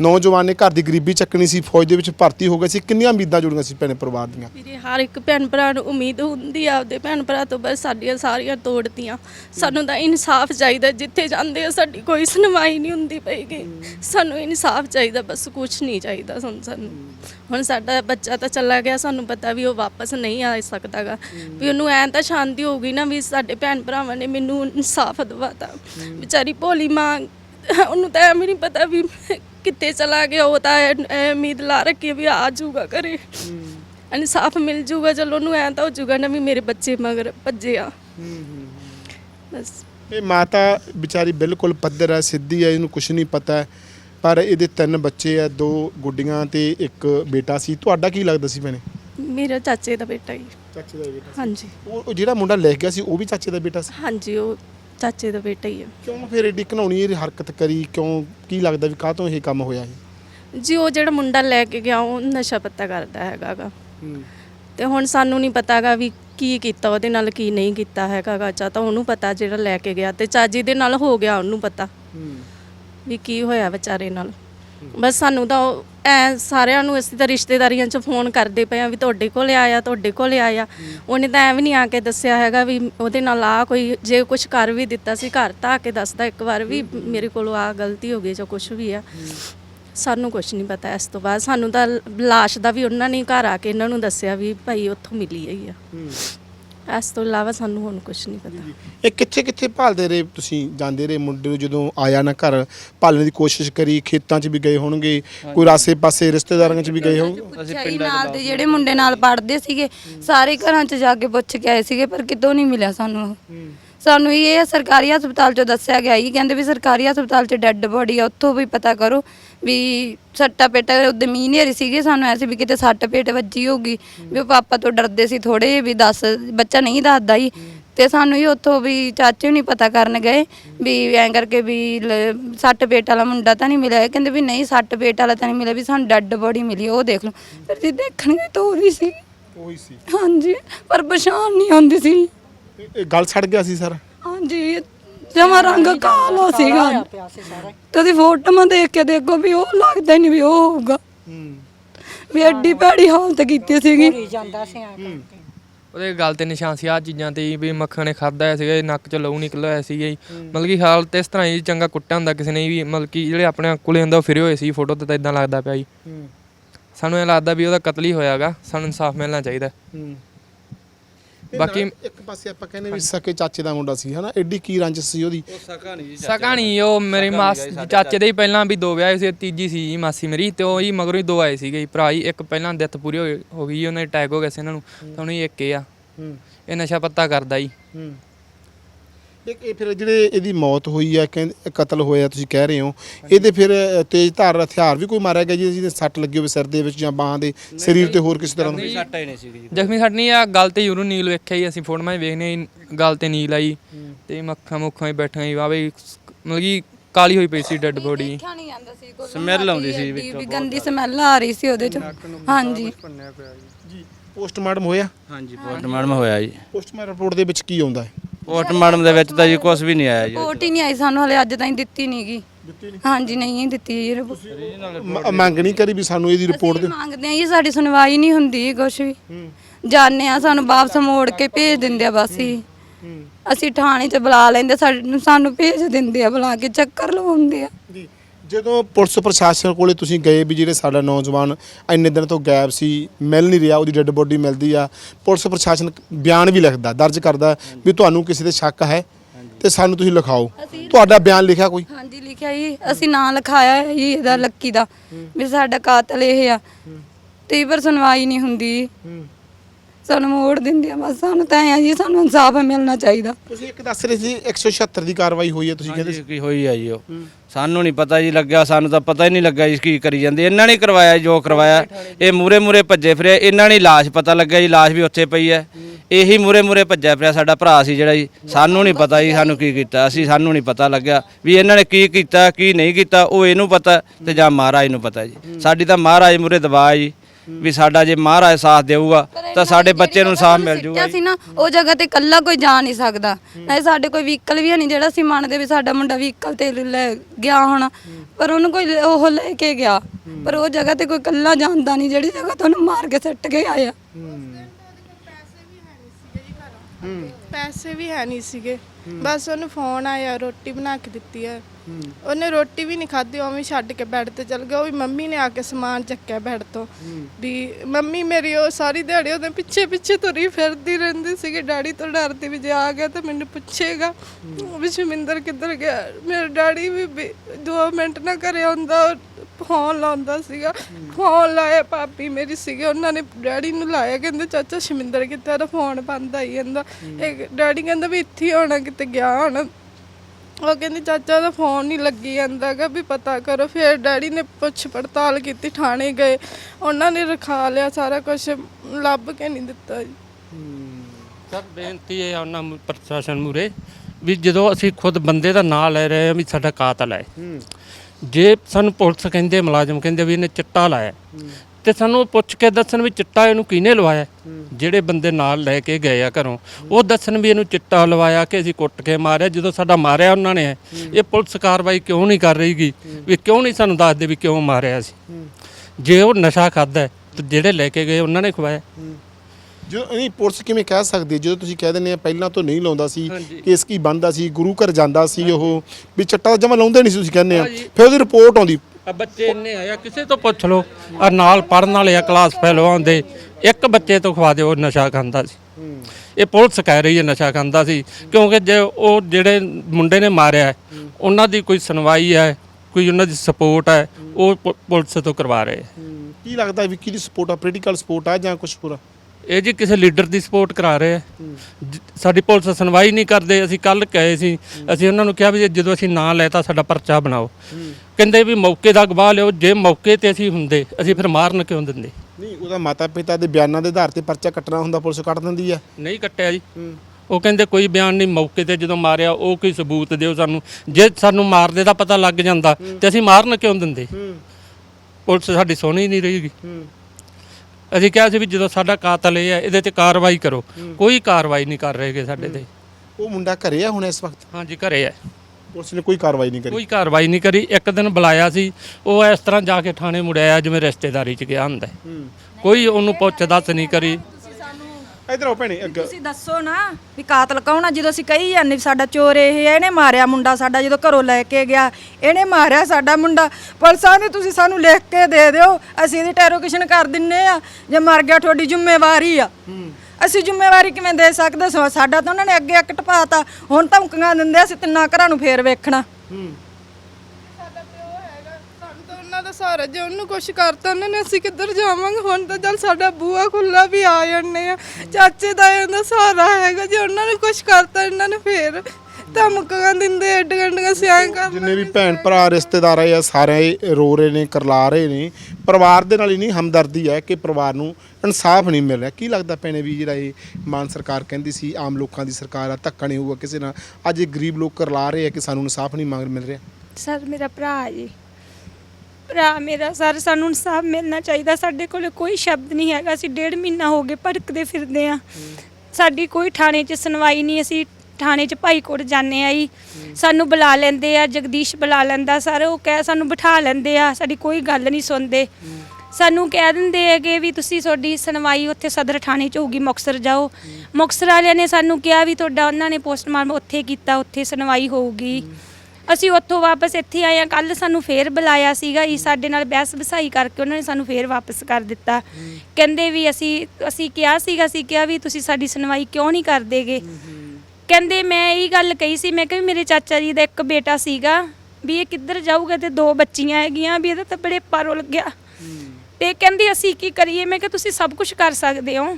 ਨੌਜਵਾਨ ਨੇ ਘਰ ਦੀ ਗਰੀਬੀ ਚੱਕਣੀ ਸੀ, ਫੌਜ ਦੇ ਵਿੱਚ ਭਰਤੀ ਹੋ ਗਿਆ ਸੀ। ਕਿੰਨੀਆਂ ਉਮੀਦਾਂ ਜੁੜੀਆਂ ਸੀ ਭੈਣੇ ਪਰਿਵਾਰ ਦੀਆਂ? ਵੀਰੇ, ਹਰ ਇੱਕ ਭੈਣ ਭਰਾ ਨੂੰ ਉਮੀਦ ਹੁੰਦੀ ਆ, ਆਪਦੇ ਭੈਣ ਭਰਾ ਤੋਂ ਬਸ ਸਾਡੀਆਂ ਸਾਰੀਆਂ ਤੋੜਤੀਆਂ। ਸਾਨੂੰ ਤਾਂ ਇਨਸਾਫ ਚਾਹੀਦਾ, ਜਿੱਥੇ ਜਾਂਦੇ ਆ, ਸਾਡੀ ਕੋਈ ਸੁਣਵਾਈ ਨਹੀਂ ਹੁੰਦੀ ਪਈਗੀ। ਸਾਨੂੰ ਇਨਸਾਫ ਚਾਹੀਦਾ, ਬਸ ਕੁਝ ਨਹੀਂ ਚਾਹੀਦਾ ਸਾਨੂੰ ਸਾਨੂੰ। ਹੁਣ ਸਾਡਾ ਬੱਚਾ ਤਾਂ ਚਲਾ ਗਿਆ, ਸਾਨੂੰ ਪਤਾ ਵੀ ਉਹ ਵਾਪਸ ਨਹੀਂ ਆ ਸਕਦਾਗਾ। ਵੀ ਉਹਨੂੰ ਐਂ ਤਾਂ ਸ਼ਾਂਤੀ ਹੋਊਗੀ ਨਾ ਵੀ ਸਾਡੇ ਭੈਣ ਭਰਾਵਾਂ ਨੇ ਮੈਨੂੰ ਇਨਸਾਫ ਦਵਾਤਾ। ਵਿਚਾਰੀ ਭੋਲੀ ਮਾਂ, ਉਹਨੂੰ ਤਾਂ ਐਵੇਂ ਨਹੀਂ ਪਤਾ ਵੀ ਕਿੱਥੇ ਚਲਾ ਗਿਆ ਉਹ ਤਾਂ ਐ- ਐ ਉਮੀਦ ਲਾ ਰੱਖੀ ਹੈ ਵੀ ਆ ਜਾਊਗਾ ਘਰੇ। ਇਨਸਾਫ ਮਿਲ ਜਾਊਗਾ ਚਲੋ ਉਹਨੂੰ ਐਂ ਤਾਂ ਹੋ ਜਾਊਗਾ ਨਾ ਵੀ ਮੇਰੇ ਬੱਚੇ ਮਗਰ ਭੱਜੇ ਆ। ਬਸ। ਇਹ ਮਾਤਾ ਵਿਚਾਰੀ ਬਿਲਕੁਲ ਪੱਧਰ ਹੈ ਸਿੱਧੀ ਹੈ ਇਹਨੂੰ ਕੁਝ ਨਹੀਂ ਪਤਾ। ਪਰ ਇਹਦੇ ਤਿੰਨ ਬੱਚੇ ਆ ਦੋ ਗੁੱਡੀਆਂ ਤੇ ਇੱਕ ਬੇਟਾ ਸੀ। ਤੁਹਾਡਾ ਕੀ ਲੱਗਦਾ ਸੀ ਭੈਣੇ? ਮੇਰਾ ਚਾਚੇ ਦਾ ਬੇਟਾ ਹੀ ਚਾਚੇ ਦਾ ਬੇਟਾ ਹਾਂਜੀ। ਉਹ ਉਹ ਜਿਹੜਾ ਮੁੰਡਾ ਲੈ ਗਿਆ ਸੀ ਉਹ ਵੀ ਚਾਚੇ ਦਾ ਬੇਟਾ ਸੀ? ਹਾਂਜੀ ਉਹ ਚਾਚੇ ਦਾ ਬੇਟਾ ਹੀ ਹੈ ਕਿਉਂ ਫਿਰ ਏਡੀ ਘਨਾਉਣੀ ਇਹ ਹਰਕਤ ਕਰੀ? ਕਿਉਂ? ਕੀ ਲੱਗਦਾ ਵੀ ਕਾਹ ਤੋਂ ਇਹ ਕੰਮ ਹੋਇਆ ਇਹ? ਜੀ ਉਹ ਜਿਹੜਾ ਮੁੰਡਾ ਲੈ ਕੇ ਗਿਆ ਉਹ ਨਸ਼ਾ ਪੱਤਾ ਕਰਦਾ ਹੈਗਾਗਾ। ਤੇ ਹੁਣ ਸਾਨੂੰ ਨਹੀਂ ਪਤਾਗਾ ਵੀ ਕੀ ਕੀਤਾ ਉਹਦੇ ਨਾਲ ਕੀ ਨਹੀਂ ਕੀਤਾ ਹੈਗਾਗਾ। ਚਾ ਤਾਂ ਉਹਨੂੰ ਪਤਾ ਜਿਹੜਾ ਲੈ ਕੇ ਗਿਆ ਤੇ ਚਾਜੀ ਦੇ ਨਾਲ ਹੋ ਗਿਆ ਉਹਨੂੰ ਪਤਾ। ਵੀ ਕੀ ਹੋਇਆ ਵਿਚਾਰੇ ਨਾਲ। ਬਸ ਸਾਨੂੰ ਤਾਂ ਉਹ ਐ ਸਾਰਿਆਂ ਨੂੰ ਅਸੀਂ ਤਾਂ ਰਿਸ਼ਤੇਦਾਰੀਆਂ 'ਚ ਫੋਨ ਕਰਦੇ ਪਏ ਆ ਵੀ ਤੁਹਾਡੇ ਕੋਲ ਆਇਆ, ਤੁਹਾਡੇ ਕੋਲ ਆਇਆ। ਉਹਨੇ ਤਾਂ ਐ ਵੀ ਨਹੀਂ ਆ ਕੇ ਦੱਸਿਆ ਹੈਗਾ ਵੀ ਉਹਦੇ ਨਾਲ ਆ ਕੋਈ, ਜੇ ਕੁਝ ਕਰ ਵੀ ਦਿੱਤਾ ਸੀ, ਘਰ ਤਾਂ ਆ ਕੇ ਦੱਸਦਾ ਇੱਕ ਵਾਰ ਵੀ ਮੇਰੇ ਕੋਲੋਂ ਆ ਗਲਤੀ ਹੋ ਗਈ ਜਾਂ ਕੁਝ ਵੀ ਆ। ਸਾਨੂੰ ਕੁਝ ਨਹੀਂ ਪਤਾ ਇਸ ਤੋਂ ਬਾਅਦ। ਸਾਨੂੰ ਤਾਂ ਲਾਸ਼ ਦਾ ਵੀ ਉਹਨਾਂ ਨੇ ਘਰ ਆ ਕੇ ਇਹਨਾਂ ਨੂੰ ਦੱਸਿਆ ਵੀ ਭਾਈ ਉੱਥੋਂ ਮਿਲੀ ਹੋਈ ਆ। ਇਸ ਤੋਂ ਇਲਾਵਾ ਸਾਨੂੰ ਹੁਣ ਕੁਝ ਨਹੀਂ ਪਤਾ। ਇਹ ਕਿੱਥੇ ਕਿੱਥੇ ਭਾਲਦੇ ਰਹੇ ਤੁਸੀਂ? ਜਾਂਦੇ ਰਹੇ ਮੁੰਡੇ ਨੂੰ ਜਦੋਂ ਆਇਆ ਨਾ ਘਰ ਭਾਲਣ ਦੀ ਕੋਸ਼ਿਸ਼ ਕਰੀ ਖੇਤਾਂ 'ਚ ਵੀ ਗਏ ਹੋਣਗੇ ਕੋਈ ਰਾਸੇ ਪਾਸੇ ਰਿਸ਼ਤੇਦਾਰਾਂ 'ਚ ਵੀ ਗਏ ਹੋਣਗੇ ਹੀ ਨਾਲ ਦੇ ਜਿਹੜੇ ਮੁੰਡੇ ਨਾਲ ਪੜ੍ਹਦੇ ਸੀਗੇ ਸਾਰੇ ਘਰਾਂ 'ਚ ਜਾ ਕੇ ਪੁੱਛ ਕੇ ਆਏ ਸੀਗੇ ਪਰ ਕਿਤੋਂ ਨਹੀਂ ਮਿਲਿਆ ਸਾਨੂੰ। ਉਹ। ਸਾਨੂੰ ਇਹ ਸਰਕਾਰੀ ਹਸਪਤਾਲ 'ਚੋਂ ਦੱਸਿਆ ਗਿਆ ਹੀ ਕਹਿੰਦੇ ਵੀ ਸਰਕਾਰੀ ਹਸਪਤਾਲ 'ਚ ਡੈੱਡ ਬੋਡੀ ਆ ਉੱਥੋਂ ਵੀ ਪਤਾ ਕਰੋ। ਵੀ ਸੱਟਾ ਪੇਟਾ ਉਹਦੇ ਮੀਂਹ ਨੇਰੀ ਸੀਗੇ ਸਾਨੂੰ ਐਸੇ ਵੀ ਕਿਤੇ ਸੱਟ ਪੇਟ ਵੱਜੀ ਹੋਊਗੀ। ਵੀ ਉਹ ਪਾਪਾ ਤੋਂ ਡਰਦੇ ਸੀ ਥੋੜੇ ਵੀ ਦੱਸ ਬੱਚਾ ਨਹੀਂ ਦੱਸਦਾ ਹੀ ਤੇ ਸਾਨੂੰ ਹੀ ਉੱਥੋਂ ਵੀ ਚਾਚੇ ਨਹੀਂ ਪਤਾ ਕਰਨ ਗਏ ਵੀ ਐਂ ਕਰਕੇ ਵੀ ਲ- ਸੱਟ ਪੇਟ ਵਾਲਾ ਮੁੰਡਾ ਤਾਂ ਨਹੀਂ ਮਿਲਿਆ। ਇਹ ਕਹਿੰਦੇ ਵੀ ਨਹੀਂ ਸੱਟ ਪੇਟ ਵਾਲਾ ਤਾਂ ਨਹੀਂ ਮਿਲਿਆ ਵੀ ਸਾਨੂੰ ਡੈੱਡ ਬੋਡੀ ਮਿਲੀ ਉਹ ਦੇਖ ਲਓ। ਫਿਰ ਜੀ ਦੇਖਣਗੇ ਤਾਂ ਉਹਦੀ ਸੀ। ਉਹੀ ਸੀ। ਹਾਂਜੀ ਪਰ ਪਛਾਣ ਨਹੀਂ ਹੁੰਦੀ ਸੀ। ਇਹ- ਇਹ ਗੱਲ ਛੱਡ ਗਿਆ ਸੀ ਸਰ? ਹਾਂਜੀ ਜਮਾ ਰੰਗ ਕਾਲਾ ਸੀਗਾ। ਤੇ ਉਹਦੀ ਫੋਟੋਆਂ ਦੇਖ ਕੇ ਦੇਖੋ ਵੀ ਉਹ ਲੱਗਦਾ ਹੀ ਨਹੀਂ ਵੀ ਉਹ ਹੋਊਗਾ। ਵੀ ਐਡੀ ਭੈੜੀ ਹਾਲਤ ਕੀਤੀ ਸੀਗੀ। ਉਹਦੇ ਗਲ ਤੇ ਨਿਸ਼ਾਨ ਸੀ ਆ ਚੀਜ਼ਾਂ ਤੇ ਵੀ ਮੱਖਣ ਨੇ ਖਾਦਾ ਹੋਇਆ ਸੀਗਾ ਜੀ, ਨੱਕ ਚੋਂ ਲਹੂ ਨਿਕਲਿਆ ਹੋਇਆ ਸੀਗਾ ਜੀ। ਮਤਲਬ ਕਿ ਹਾਲਤ ਇਸ ਤਰ੍ਹਾਂ ਹੀ ਚੰਗਾ ਕੁੱਟਿਆ ਹੁੰਦਾ ਕਿਸੇ ਨੇ ਵੀ ਮਤਲਬ ਕਿ ਜਿਹੜੇ ਆਪਣੇ ਕੋਲੇ ਹੁੰਦਾ ਉਹ ਫਿਰੇ ਹੋਏ ਸੀ ਫੋਟੋ ਤੇ ਤਾਂ ਇਦਾਂ ਲੱਗਦਾ ਪਿਆ ਜੀ। ਸਾਨੂੰ ਇਹ ਲੱਗਦਾ ਵੀ ਉਹਦਾ ਕਤਲ ਹੀ ਹੋਇਆਗਾ ਸਾਨੂੰ ਇਨਸਾਫ ਮਿਲਣਾ ਚਾਹੀਦਾ। ਬਾਕੀ ਇੱਕ ਪਾਸੇ ਆਪਾਂ ਕਹਿੰਦੇ ਵੀ ਸਕੇ ਚਾਚੇ ਦਾ ਮੁੰਡਾ ਸੀ ਹਨਾ? ਐਡੀ ਕੀ ਰੰਜ ਸੀ ਉਹਦੀ? ਸਕਾ ਨਹੀਂ ਉਹ ਮੇਰੀ ਮਾਸ ਚਾਚੇ ਦੇ ਹੀ ਪਹਿਲਾਂ ਵੀ ਦੋ ਵਿਆਹ ਹੋਏ ਸੀ ਤੀਜੀ ਸੀ ਜੀ ਮਾਸੀ ਮੇਰੀ ਤੇ ਉਹ ਹੀ ਮਗਰੋਂ ਹੀ ਦੋ ਆਏ ਸੀਗੇ ਜੀ ਭਰਾ ਹੀ ਇੱਕ ਪਹਿਲਾਂ ਡੈਥ ਪੂਰੀ ਹੋ ਗਈ- ਹੋ ਗਈ ਜੀ, ਉਹਨਾਂ ਦੇ ਅਟੈਕ ਹੋ ਗਿਆ ਸੀ ਇਹਨਾਂ ਨੂੰ ਤਾਂ ਉਹਨੂੰ ਹੀ ਇੱਕ ਇਹ ਆ। ਇਹ ਨਸ਼ਾ ਪੱਤਾ ਕਰਦਾ ਜੀ। ਇੱਕ ਇਹ ਫਿਰ ਜਿਹੜੇ ਇਹਦੀ ਮੌਤ ਹੋਈ ਹੈ ਕਹਿੰਦੇ ਕਤਲ ਹੋਇਆ ਤੁਸੀਂ ਕਹਿ ਰਹੇ ਹੋ ਇਹਦੇ ਫਿਰ ਤੇਜ਼ ਧਾਰ ਹਥਿਆਰ ਵੀ ਕੋਈ ਮਾਰਿਆ ਗਿਆ ਜੀ ਜਿਹਦੇ ਸੱਟ ਲੱਗੀ ਹੋਵੇ ਸਿਰ ਦੇ ਵਿੱਚ ਜਾਂ ਬਾਹਾਂ ਦੇ ਸਰੀਰ ਤੇ ਹੋਰ ਕਿਸੇ ਤਰ੍ਹਾਂ ਦਾ? ਸੱਟ ਹੀ ਨਹੀਂ ਸੀਗੀ ਜੀ। ਜ਼ਖਮੀ ਸਾਡੀ ਨਹੀਂ ਆ ਗੱਲ ਤੇ ਯੂਰੋ ਨੀਲ ਵੇਖਿਆ ਹੀ ਅਸੀਂ ਫੋਟੋਆਂ 'ਚ ਵੇਖਨੇ ਆ ਗੱਲ ਤੇ ਨੀਲ ਆਈ ਤੇ ਮੱਖਾਂ ਮੁੱਖਾਂ ਹੀ ਬੈਠੀਆਂ ਹੀ ਵਾਵੇ ਮਤਲਬ ਕਿ ਕਾਲੀ ਹੋਈ ਪਈ ਸੀ ਡੈੱਡ ਬੋਡੀ। ਸੀ ਸਮੈਲ ਆਉਂਦੀ ਸੀ ਵੀ ਗੰਦੀ ਸਮੈਲ ਆ ਰਹੀ ਸੀ ਉਹਦੇ ਚੋਂ। ਹਾਂਜੀ। ਜੀ। ਪੋਸਟਮਾਰਟਮ ਹੋਇਆ? ਹਾਂਜੀ ਪੋਸਟਮਾਰਟਮ ਹੋਇਆ ਜੀ। ਪੋਸਟਮਾਰਟਮ ਰਿਪੋਰਟ ਦੇ ਵਿੱਚ ਕੀ ਆਉਂਦਾ ਹੈ? ਪੋਸਟਮਾਰਟਮ ਦੇ ਵਿੱਚ ਤਾਂ ਜੀ ਕੁਝ ਵੀ ਨਹੀਂ ਆਇਆ ਜੀ। ਰਿਪੋਰਟ ਹੀ ਨਹੀਂ ਆਈ ਸਾਨੂੰ ਹਲੇ ਅੱਜ ਤਾਈਂ ਦਿੱਤੀ ਨਹੀਂਗੀ ਹਾਂਜੀ ਨਹੀਂ ਦਿੱਤੀ ਜੀ ਰਿਪੋਰਟ ਮ- ਮੰਗ ਨਹੀਂ ਕਰੀ ਵੀ ਸਾਨੂੰ ਇਹਦੀ ਰਿਪੋਰਟ ਅਸੀਂ ਮੰਗਦੇ ਆ ਜੀ ਸਾਡੀ ਸੁਣਵਾਈ ਨਹੀਂ ਹੁੰਦੀ ਕੁਛ ਵੀ। ਜਾਣੇ ਆ ਸਾਨੂੰ ਵਾਪਸ ਮੋੜ ਕੇ ਭੇਜ ਦਿੰਦੇ ਆ ਬਸ ਹੀ। ਅਸੀਂ ਥਾਣੇ 'ਚ ਬੁਲਾ ਲੈਂਦੇ ਸਾਨੂੰ ਸਾਨੂੰ ਭੇਜ ਦਿੰਦੇ ਆ ਬੁਲਾ ਕੇ ਚੱਕਰ ਲਵਾਉਂਦੇ ਆ। ਜੀ। ਜਦੋਂ ਪੁਲਿਸ ਪ੍ਰਸ਼ਾਸਨ ਕੋਲੇ ਤੁਸੀਂ ਗਏ ਵੀ ਜਿਹੜੇ ਸਾਡਾ ਨੌਜਵਾਨ ਇੰਨੇ ਦਿਨ ਤੋਂ ਗਾਇਬ ਸੀ ਮਿਲ ਨਹੀਂ ਰਿਹਾ ਉਹਦੀ ਡੈੱਡ ਬੋਡੀ ਮਿਲਦੀ ਆ ਪੁਲਿਸ ਪ੍ਰਸ਼ਾਸਨ ਬਿਆਨ ਵੀ ਲਿਖਦਾ ਦਰਜ ਕਰਦਾ ਵੀ ਤੁਹਾਨੂੰ ਕਿਸੇ ਤੇ ਸ਼ੱਕ ਹੈ ਤੇ ਸਾਨੂੰ ਤੁਸੀਂ ਲਿਖਾਓ। ਤੁਹਾਡਾ ਬਿਆਨ ਲਿਖਿਆ ਕੋਈ? ਹਾਂਜੀ ਲਿਖਿਆ ਜੀ। ਅਸੀਂ ਨਾਂ ਲਿਖਾਇਆ ਹੈ ਜੀ ਇਹਦਾ ਲੱਕੀ ਦਾ। ਵੀ ਸਾਡਾ ਕਾਤਲ ਇਹ ਆ। ਤੇ ਪਰ ਸੁਣਵਾਈ ਨਹੀਂ ਹੁੰਦੀ। ਸਾਨੂੰ ਮੋੜ ਦਿੰਦੇ ਆ ਬਸ ਸਾਨੂੰ ਤਾਂ ਐਂ ਆ ਜੀ ਸਾਨੂੰ ਇਨਸਾਫ ਮਿਲਣਾ ਚਾਹੀਦਾ। ਤੁਸੀਂ ਇੱਕ ਦੱਸ ਰਹੇ ਸੀ 176 ਦੀ ਕਾਰਵਾਈ ਹੋਈ ਹੈ ਤੁਸੀਂ ਕਹਿੰਦੇ ਕੀ ਹੋਈ ਆ ਜੀ ਉਹ। ਸਾਨੂੰ ਨਹੀਂ ਪਤਾ ਜੀ ਲੱਗਿਆ, ਸਾਨੂੰ ਤਾਂ ਪਤਾ ਹੀ ਨਹੀਂ ਲੱਗਾ ਜੀ ਕੀ ਕਰੀ ਜਾਂਦੇ। ਇਹਨਾਂ ਨੇ ਕਰਵਾਇਆ ਜੋ ਕਰਵਾਇਆ, ਇਹ ਮੂਰੇ ਮੂਰੇ ਭੱਜੇ ਫਿਰੇ ਇਹਨਾਂ ਨੇ ਲਾਸ਼ ਪਤਾ ਲੱਗਿਆ ਜੀ, ਲਾਸ਼ ਵੀ ਉੱਥੇ ਪਈ ਹੈ। ਇਹੀ ਮੂਰੇ ਮੂਰੇ ਭੱਜਿਆ ਫਿਰਿਆ ਸਾਡਾ ਭਰਾ ਸੀ ਜਿਹੜਾ ਜੀ। ਸਾਨੂੰ ਨਹੀਂ ਪਤਾ ਜੀ ਸਾਨੂੰ ਕੀ ਕੀਤਾ। ਅਸੀਂ, ਸਾਨੂੰ ਨਹੀਂ ਪਤਾ ਲੱਗਿਆ ਵੀ ਇਹਨਾਂ ਨੇ ਕੀ ਕੀਤਾ, ਕੀ ਨਹੀਂ ਕੀਤਾ। ਉਹ ਇਹਨੂੰ ਪਤਾ ਤੇ ਜਾਂ ਮਹਾਰਾਜ ਨੂੰ ਪਤਾ ਜੀ। ਸਾਡੀ ਤਾਂ ਮਹਾਰਾਜ ਮੂਰੇ ਦਬਾਅ ਜੀ, ਵੀ ਸਾਡਾ ਜੇ ਮਹਾਰਾਜ ਸਾਥ ਦੇਊਗਾ ਤਾਂ ਸਾਡੇ ਬੱਚੇ ਨੂੰ ਸਾਥ ਮਿਲ ਜੂਗਾ ਸਿੱਟਿਆ ਸੀ ਨਾ ਉਹ ਜਗ੍ਹਾ ਤੇ ਇਕੱਲਾ ਕੋਈ ਜਾ ਨਹੀਂ ਸਕਦਾ। ਨਾਲੇ ਸਾਡੇ ਕੋਈ ਵਹੀਕਲ ਵੀ ਨਹੀਂ ਜਿਹੜਾ ਅਸੀਂ ਮੰਨਦੇ ਵੀ ਸਾਡਾ ਮੁੰਡਾ ਵਹੀਕਲ ਤੇ ਲੈ ਗਿਆ ਹੋਣਾ। ਪਰ ਉਹਨੂੰ ਕੋਈ ਉਹ ਲੈ ਕੇ ਗਿਆ। ਪਰ ਉਹ ਜਗ੍ਹਾ ਤੇ ਕੋਈ ਇਕੱਲਾ ਜਾਂਦਾ ਨਹੀਂ ਜਿਹੜੀ ਜਗ੍ਹਾ ਤੋਂ ਉਹਨੂੰ ਮਾਰ ਕੇ ਸੱਟ ਕੇ ਆਇਆ ਪੈਸੇ ਵੀ ਹੈ ਨਹੀਂ ਸੀਗੇ। ਬਸ ਉਹਨੂੰ ਫੋਨ ਆਇਆ ਰੋਟੀ ਬਣਾ ਕੇ ਦਿੱਤੀ ਹੈ ਉਹਨੇ ਰੋਟੀ ਵੀ ਨਹੀਂ ਖਾਧੀ ਉਵੇਂ ਛੱਡ ਕੇ ਬੈੱਡ ਤੇ ਚਲ ਗਿਆ। ਉਹ ਵੀ ਮੰਮੀ ਨੇ ਆ ਕੇ ਸਮਾਨ ਚੱਕਿਆ ਬੈੱਡ ਤੋਂ। ਵੀ ਮੰਮੀ ਮੇਰੀ ਉਹ ਸਾਰੀ ਦਿਹਾੜੀ ਉਹਦੇ ਪਿੱਛੇ ਪਿੱਛੇ ਤੁਰੀ ਫਿਰਦੀ ਰਹਿੰਦੀ ਸੀਗੀ। ਡੈਡੀ ਤੋਂ ਡਰਦੀ ਵੀ ਜੇ ਆ ਗਿਆ ਤਾਂ ਮੈਨੂੰ ਪੁੱਛੇਗਾ। ਵੀ ਸ਼ਮਿੰਦਰ ਕਿੱਧਰ ਗਿਆ? ਮੇਰਾ ਡੈਡੀ ਵੀ ਵੀ ਦੋ ਮਿੰਟ ਨਾ ਘਰੇ ਆਉਂਦਾ ਫੋਨ ਲਾਉਂਦਾ ਸੀਗਾ। ਫੋਨ ਲਾਇਆ ਭਾਬੀ ਮੇਰੀ ਸੀਗੇ। ਉਹਨਾਂ ਨੇ ਡੈਡੀ ਨੂੰ ਲਾਇਆ ਕਹਿੰਦੇ ਚਾਚਾ ਸ਼ਮਿੰਦਰ ਕਿੱਥੇ ਉਹਦਾ ਫੋਨ ਬੰਦ ਆਈ ਜਾਂਦਾ। ਇਹ ਡੈਡੀ ਕਹਿੰਦਾ ਵੀ ਇੱਥੇ ਹੀ ਹੋਣਾ ਕਿਤੇ ਗਿਆ ਹੋਣਾ। ਉਹ ਕਹਿੰਦੀ ਚਾਚਾ ਦਾ ਫੋਨ ਨਹੀਂ ਲੱਗੀ ਜਾਂਦਾਗਾ ਵੀ ਪਤਾ ਕਰੋ। ਫਿਰ ਡੈਡੀ ਨੇ ਪੁੱਛ ਪੜਤਾਲ ਕੀਤੀ ਥਾਣੇ ਗਏ। ਉਹਨਾਂ ਨੇ ਰਖਾ ਲਿਆ ਸਾਰਾ ਕੁਝ ਲੱਭ ਕੇ ਨਹੀਂ ਦਿੱਤਾ ਜੀ। ਸਰ ਬੇਨਤੀ ਹੈ ਉਹਨਾਂ ਨੂੰ ਪ੍ਰਸ਼ਾਸਨ ਮੂਰੇ ਵੀ ਜਦੋਂ ਅਸੀਂ ਖੁਦ ਬੰਦੇ ਦਾ ਨਾਂ ਲੈ ਰਹੇ ਹਾਂ ਵੀ ਸਾਡਾ ਕਾਤਲ ਹੈ। ਜੇ ਸਾਨੂੰ ਪੁਲਿਸ ਕਹਿੰਦੇ ਮੁਲਾਜ਼ਮ ਕਹਿੰਦੇ ਵੀ ਇਹਨੇ ਚਿੱਟਾ ਲਾਇਆ ਤੇ ਸਾਨੂੰ ਪੁੱਛ ਕੇ ਦੱਸਣ ਵੀ ਚਿੱਟਾ ਇਹਨੂੰ ਕਿਹਨੇ ਲਵਾਇਆ? ਜਿਹੜੇ ਬੰਦੇ ਨਾਲ ਲੈ ਕੇ ਗਏ ਆ ਘਰੋਂ ਉਹ ਦੱਸਣ ਵੀ ਇਹਨੂੰ ਚਿੱਟਾ ਲਵਾਇਆ ਕਿ ਅਸੀਂ ਕੁੱਟ ਕੇ ਮਾਰਿਆ ਜਦੋਂ ਸਾਡਾ ਮਾਰਿਆ ਉਹਨਾਂ ਨੇ। ਇਹ ਪੁਲਿਸ ਕਾਰਵਾਈ ਕਿਉਂ ਨਹੀਂ ਕਰ ਰਹੀਗੀ ਵੀ ਕਿਉਂ ਨਹੀਂ ਸਾਨੂੰ ਦੱਸਦੇ ਵੀ ਕਿਉਂ ਮਾਰਿਆ ਸੀ ਜੇ ਉਹ ਨਸ਼ਾ ਖਾਦਾ ਤੇ ਜਿਹੜੇ ਲੈ ਕੇ ਗਏ ਉਹਨਾਂ ਨੇ ਖਵਾਇਆ। ਜੋ ਨਹੀਂ ਪੁਲਿਸ ਕਿਵੇਂ ਕਹਿ ਸਕਦੀ ਹੈ? ਜਦੋਂ ਤੁਸੀਂ ਕਹਿ ਦਿੰਦੇ ਆ ਪਹਿਲਾਂ ਤੋਂ ਨਹੀਂ ਲਾਉਂਦਾ ਸੀ ਕੇਸ ਕੀ ਬੰਦਾ ਸੀ ਗੁਰੂ ਘਰ ਜਾਂਦਾ ਸੀ ਉਹ ਵੀ ਚੱਟਾ ਜਮਾ ਲਾਉਂਦੇ ਨਹੀਂ ਸੀ ਤੁਸੀਂ ਕਹਿੰਦੇ ਆ। ਫਿਰ ਉਹਦੀ ਰਿਪੋਰਟ ਆਉਂਦੀ। ਆ ਬੱਚੇ ਇੰਨੇ ਆ, ਕਿਸੇ ਤੋਂ ਪੁੱਛ ਲਓ। ਆ ਨਾਲ ਪੜਨ ਵਾਲੇ ਆ ਕਲਾਸ ਫੈਲੋ ਆਉਂਦੇ ਇੱਕ ਬੱਚੇ ਤੋਂ ਖਵਾ ਦਿਓ ਨਸ਼ਾ ਖਾਂਦਾ ਸੀ। ਇਹ ਪੁਲਿਸ ਕਹਿ ਰਹੀ ਹੈ ਨਸ਼ਾ ਖਾਂਦਾ ਸੀ, ਕਿਉਂਕਿ ਜੇ ਉਹ ਜਿਹੜੇ ਮੁੰਡੇ ਨੇ ਮਾਰਿਆ ਉਹਨਾਂ ਦੀ ਕੋਈ ਸੁਣਵਾਈ ਹੈ, ਕੋਈ ਉਹਨਾਂ ਦੀ ਸਪੋਰਟ ਹੈ, ਉਹ ਪੁਲਿਸ ਤੋਂ ਕਰਵਾ ਰਹੇ ਹੈ। ਕੀ ਲੱਗਦਾ ਵੀ ਕਿਹਦੀ ਸਪੋਰਟ ਆ ਪੋਲੀਟੀਕਲ ਸਪੋਰਟ ਆ ਜਾਂ ਕੁਝ ਪੂਰਾ? ਇਹ ਜੀ ਕਿਸੇ ਲੀਡਰ ਦੀ ਸਪੋਰਟ ਕਰਾ ਰਹੇ ਹੈ। ਜ- ਸਾਡੀ ਪੁਲਿਸ ਸੁਣਵਾਈ ਨਹੀਂ ਕਰਦੇ ਅਸੀਂ ਕੱਲ ਕਹੇ ਸੀ ਅਸੀਂ ਉਹਨਾਂ ਨੂੰ ਕਿਹਾ ਵੀ ਜਦੋਂ ਅਸੀਂ ਨਾਂ ਲੈਤਾ ਸਾਡਾ ਪਰਚਾ ਬਣਾਓ। ਕਹਿੰਦੇ ਵੀ ਮੌਕੇ ਦਾ ਗਵਾਹ ਲਿਓ ਜੇ ਮੌਕੇ ਤੇ ਅਸੀਂ ਹੁੰਦੇ ਅਸੀਂ ਫਿਰ ਮਾਰਨ ਕਿਉਂ ਦਿੰਦੇ? ਨਹੀਂ ਉਹਦਾ ਮਾਤਾ ਪਿਤਾ ਦੇ ਬਿਆਨਾਂ ਦੇ ਆਧਾਰ ਤੇ ਪਰਚਾ ਕੱਟਣਾ ਹੁੰਦਾ ਪੁਲਿਸ ਕੱਟ ਦਿੰਦੀ ਆ। ਨਹੀਂ ਕੱਟਿਆ ਜੀ। ਉਹ ਕਹਿੰਦੇ ਕੋਈ ਬਿਆਨ ਨਹੀਂ ਮੌਕੇ ਤੇ ਜਦੋਂ ਮਾਰਿਆ ਉਹ ਕੋਈ ਸਬੂਤ ਦਿਓ ਸਾਨੂੰ। ਜੇ ਸਾਨੂੰ ਮਾਰਦੇ ਦਾ ਪਤਾ ਲੱਗ ਜਾਂਦਾ ਤੇ ਅਸੀਂ ਮਾਰਨ ਕਿਉਂ ਦਿੰਦੇ? ਪੁਲਿਸ ਸਾਡੀ ਸੁਣ ਹੀ ਨਹੀਂ ਰਹੀਗੀ ਅਸੀਂ ਕਿਹਾ ਸੀ ਵੀ ਜਦੋਂ ਸਾਡਾ ਕਾਤਲ ਇਹ ਹੈ ਇਹਦੇ ਤੇ ਕਾਰਵਾਈ ਕਰੋ। ਕੋਈ ਕਾਰਵਾਈ ਨਹੀਂ ਕਰ ਰਹੇਗੇ ਸਾਡੇ ਤੇ। ਉਹ ਮੁੰਡਾ ਘਰੇ ਆ ਹੁਣ ਇਸ ਵਕਤ? ਹਾਂਜੀ ਘਰੇ ਹੈ ਪੁਲਿਸ ਨੇ ਕੋਈ ਕਾਰਵਾਈ ਨਹੀਂ ਕਰੀ? ਕੋਈ ਕਾਰਵਾਈ ਨਹੀਂ ਕਰੀ। ਇੱਕ ਦਿਨ ਬੁਲਾਇਆ ਸੀ। ਉਹ ਇਸ ਤਰ੍ਹਾਂ ਜਾ ਕੇ ਥਾਣੇ ਮੁੜਿਆ ਜਿਵੇਂ ਰਿਸ਼ਤੇਦਾਰੀ 'ਚ ਗਿਆ ਹੁੰਦਾ। ਹੈ। ਕੋਈ ਉਹਨੂੰ ਪੁੱਛ ਦੱਸ ਨਹੀਂ ਕਰੀ। ਇਧਰ ਆਓ ਭੈਣੇ, ਅੱਗੇ। ਤੁਸੀਂ ਦੱਸੋ ਨਾ ਵੀ ਕਾਤਲ ਕੌਣ ਆ? ਜਦੋਂ ਅਸੀਂ ਕਹੀ ਜਾਂਦੇ ਵੀ ਸਾਡਾ ਚੋਰ ਇਹ ਹੈ, ਇਹਨੇ ਮਾਰਿਆ ਮੁੰਡਾ ਸਾਡਾ, ਜਦੋਂ ਘਰੋਂ ਲੈ ਕੇ ਗਿਆ, ਇਹਨੇ ਮਾਰਿਆ ਸਾਡਾ ਮੁੰਡਾ। ਪੁਲਿਸਾਂ ਨੇ ਤੁਸੀਂ ਸਾਨੂੰ ਲਿਖ ਕੇ ਦੇ ਦਿਓ, ਅਸੀਂ ਇਹਦੀ ਟੈਰੋਕੇਸ਼ਨ ਕਰ ਦਿੰਨੇ ਆ, ਜੇ ਮਰ ਗਿਆ ਤੁਹਾਡੀ ਜ਼ਿੰਮੇਵਾਰੀ ਆ। ਅਸੀਂ ਜ਼ਿੰਮੇਵਾਰੀ ਕਿਵੇਂ ਦੇ ਸਕਦੇ? ਸੋ ਸਾਡਾ ਤਾਂ ਉਹਨਾਂ ਨੇ ਅੱਗੇ ਇੱਕ ਟਪਾਤਾ, ਹੁਣ ਧਮਕੀਆਂ ਦਿੰਦੇ ਅਸੀਂ ਤਿੰਨਾਂ ਘਰਾਂ ਨੂੰ ਫੇਰ ਵੇਖਣਾ ਸਾਡਾ ਪਿਓ ਹੈਗਾ ਸਾਨੂੰ ਤਾਂ ਉਹਨਾਂ ਦਾ ਸਹਾਰਾ ਜੇ ਉਹਨੂੰ ਕੁਝ ਕਰਤਾ ਉਹਨਾਂ ਨੇ ਅਸੀਂ ਕਿੱਧਰ ਜਾਵਾਂਗੇ? ਹੁਣ ਤਾਂ ਚੱਲ ਸਾਡਾ ਬੂਆ ਖੁੱਲਾ ਵੀ ਆ ਜਾਂਦੇ ਆ। ਚਾਚੇ ਦਾ ਸਹਾਰਾ ਹੈਗਾ ਜੇ ਉਹਨਾਂ ਨੇ ਕੁਝ ਕਰਤਾ ਇਹਨਾਂ ਨੇ ਫੇਰ ਧਮਕਾਂ ਦਿੰਦੇ ਐਡ ਗੰਡੀਆਂ ਸਿਆਂ ਕਰ ਜਿੰਨੇ ਵੀ ਭੈਣ ਭਰਾ ਰਿਸ਼ਤੇਦਾਰ ਆ ਸਾਰੇ ਰੋ ਰਹੇ ਨੇ ਕਰਲਾ ਰਹੇ ਨੇ ਪਰਿਵਾਰ ਦੇ ਨਾਲ ਹੀ ਨਹੀਂ ਹਮਦਰਦੀ ਹੈ ਕਿ ਪਰਿਵਾਰ ਨੂੰ ਇਨਸਾਫ ਨਹੀਂ ਮਿਲ ਰਿਹਾ। ਕੀ ਲੱਗਦਾ ਭੈਣੇ ਵੀ ਜਿਹੜਾ ਇਹ ਮਾਨ ਸਰਕਾਰ ਕਹਿੰਦੀ ਸੀ ਆਮ ਲੋਕਾਂ ਦੀ ਸਰਕਾਰ ਆ ਧੱਕਾ ਨਹੀਂ ਹੋਊਗਾ ਕਿਸੇ ਨਾਲ। ਅੱਜ ਇਹ ਗਰੀਬ ਲੋਕ ਕਰਲਾ ਰਹੇ ਆ ਕਿ ਸਾਨੂੰ ਇਨਸਾਫ ਨਹੀਂ ਮੰਗ ਮਿਲ ਰਿਹਾ? ਸਰ ਮੇਰਾ ਭਰਾ ਜੀ। ਭਰਾ ਮੇਰਾ ਸਰ ਸਾਨੂੰ ਇਨਸਾਫ ਮਿਲਣਾ ਚਾਹੀਦਾ। ਸਾਡੇ ਕੋਲ ਕੋਈ ਸ਼ਬਦ ਨਹੀਂ ਹੈਗਾ। ਅਸੀਂ ਡੇਢ ਮਹੀਨਾ ਹੋ ਗਏ ਭਟਕਦੇ ਫਿਰਦੇ ਆ ਸਾਡੀ ਕੋਈ ਥਾਣੇ 'ਚ ਸੁਣਵਾਈ ਨਹੀਂ। ਅਸੀਂ ਥਾਣੇ 'ਚ ਭਾਈ ਕੋਟ ਜਾਂਦੇ ਆ ਜੀ। ਸਾਨੂੰ ਬੁਲਾ ਲੈਂਦੇ ਆ, ਜਗਦੀਸ਼ ਬੁਲਾ ਲੈਂਦਾ। ਸਰ ਉਹ ਕਹਿ ਸਾਨੂੰ ਬਿਠਾ ਲੈਂਦੇ ਆ। ਸਾਡੀ ਕੋਈ ਗੱਲ ਨਹੀਂ ਸੁਣਦੇ। ਸਾਨੂੰ ਕਹਿ ਦਿੰਦੇ ਹੈਗੇ ਵੀ ਤੁਸੀਂ ਤੁਹਾਡੀ ਸੁਣਵਾਈ ਉੱਥੇ ਸਦਰ ਥਾਣੇ 'ਚ ਹੋਊਗੀ, ਮੁਕਤਸਰ ਜਾਓ। ਮੁਕਤਸਰ ਵਾਲਿਆਂ ਨੇ ਸਾਨੂੰ ਕਿਹਾ ਵੀ ਤੁਹਾਡਾ, ਉਹਨਾਂ ਨੇ ਪੋਸਟਮਾਰਟਮ ਉੱਥੇ ਕੀਤਾ। ਉੱਥੇ ਸੁਣਵਾਈ ਹੋਊਗੀ। ਅਸੀਂ ਉੱਥੋਂ ਵਾਪਸ ਇੱਥੇ ਆਏ ਆ ਕੱਲ ਸਾਨੂੰ ਫੇਰ ਬੁਲਾਇਆ ਸੀਗਾ ਜੀ ਸਾਡੇ ਨਾਲ ਬਹਿਸ ਬਸਾਈ ਕਰਕੇ ਉਹਨਾਂ ਨੇ ਸਾਨੂੰ ਫੇਰ ਵਾਪਸ ਕਰ ਦਿੱਤਾ। ਕਹਿੰਦੇ ਵੀ ਅਸੀਂ ਅਸੀਂ ਕਿਹਾ ਸੀਗਾ ਅਸੀਂ ਕਿਹਾ ਵੀ ਤੁਸੀਂ ਸਾਡੀ ਸੁਣਵਾਈ ਕਿਉਂ ਨਹੀਂ ਕਰਦੇਗੇ? ਕਹਿੰਦੇ ਮੈਂ ਇਹ ਗੱਲ ਕਹੀ ਸੀ ਮੈਂ ਕਿਹਾ ਵੀ ਮੇਰੇ ਚਾਚਾ ਜੀ ਦਾ ਇੱਕ ਬੇਟਾ ਸੀਗਾ ਵੀ ਇਹ ਕਿੱਧਰ ਜਾਊਗਾ ਤੇ ਦੋ ਬੱਚੀਆਂ ਹੈਗੀਆਂ ਵੀ ਇਹਦਾ ਤਾਂ ਬੜੇ ਪਾਰੋ ਲੱਗਿਆ ਤੇ ਕਹਿੰਦੇ ਅਸੀਂ ਕੀ ਕਰੀਏ? ਮੈਂ ਕਿਹਾ ਤੁਸੀਂ ਸਭ ਕੁਝ ਕਰ ਸਕਦੇ ਹੋ।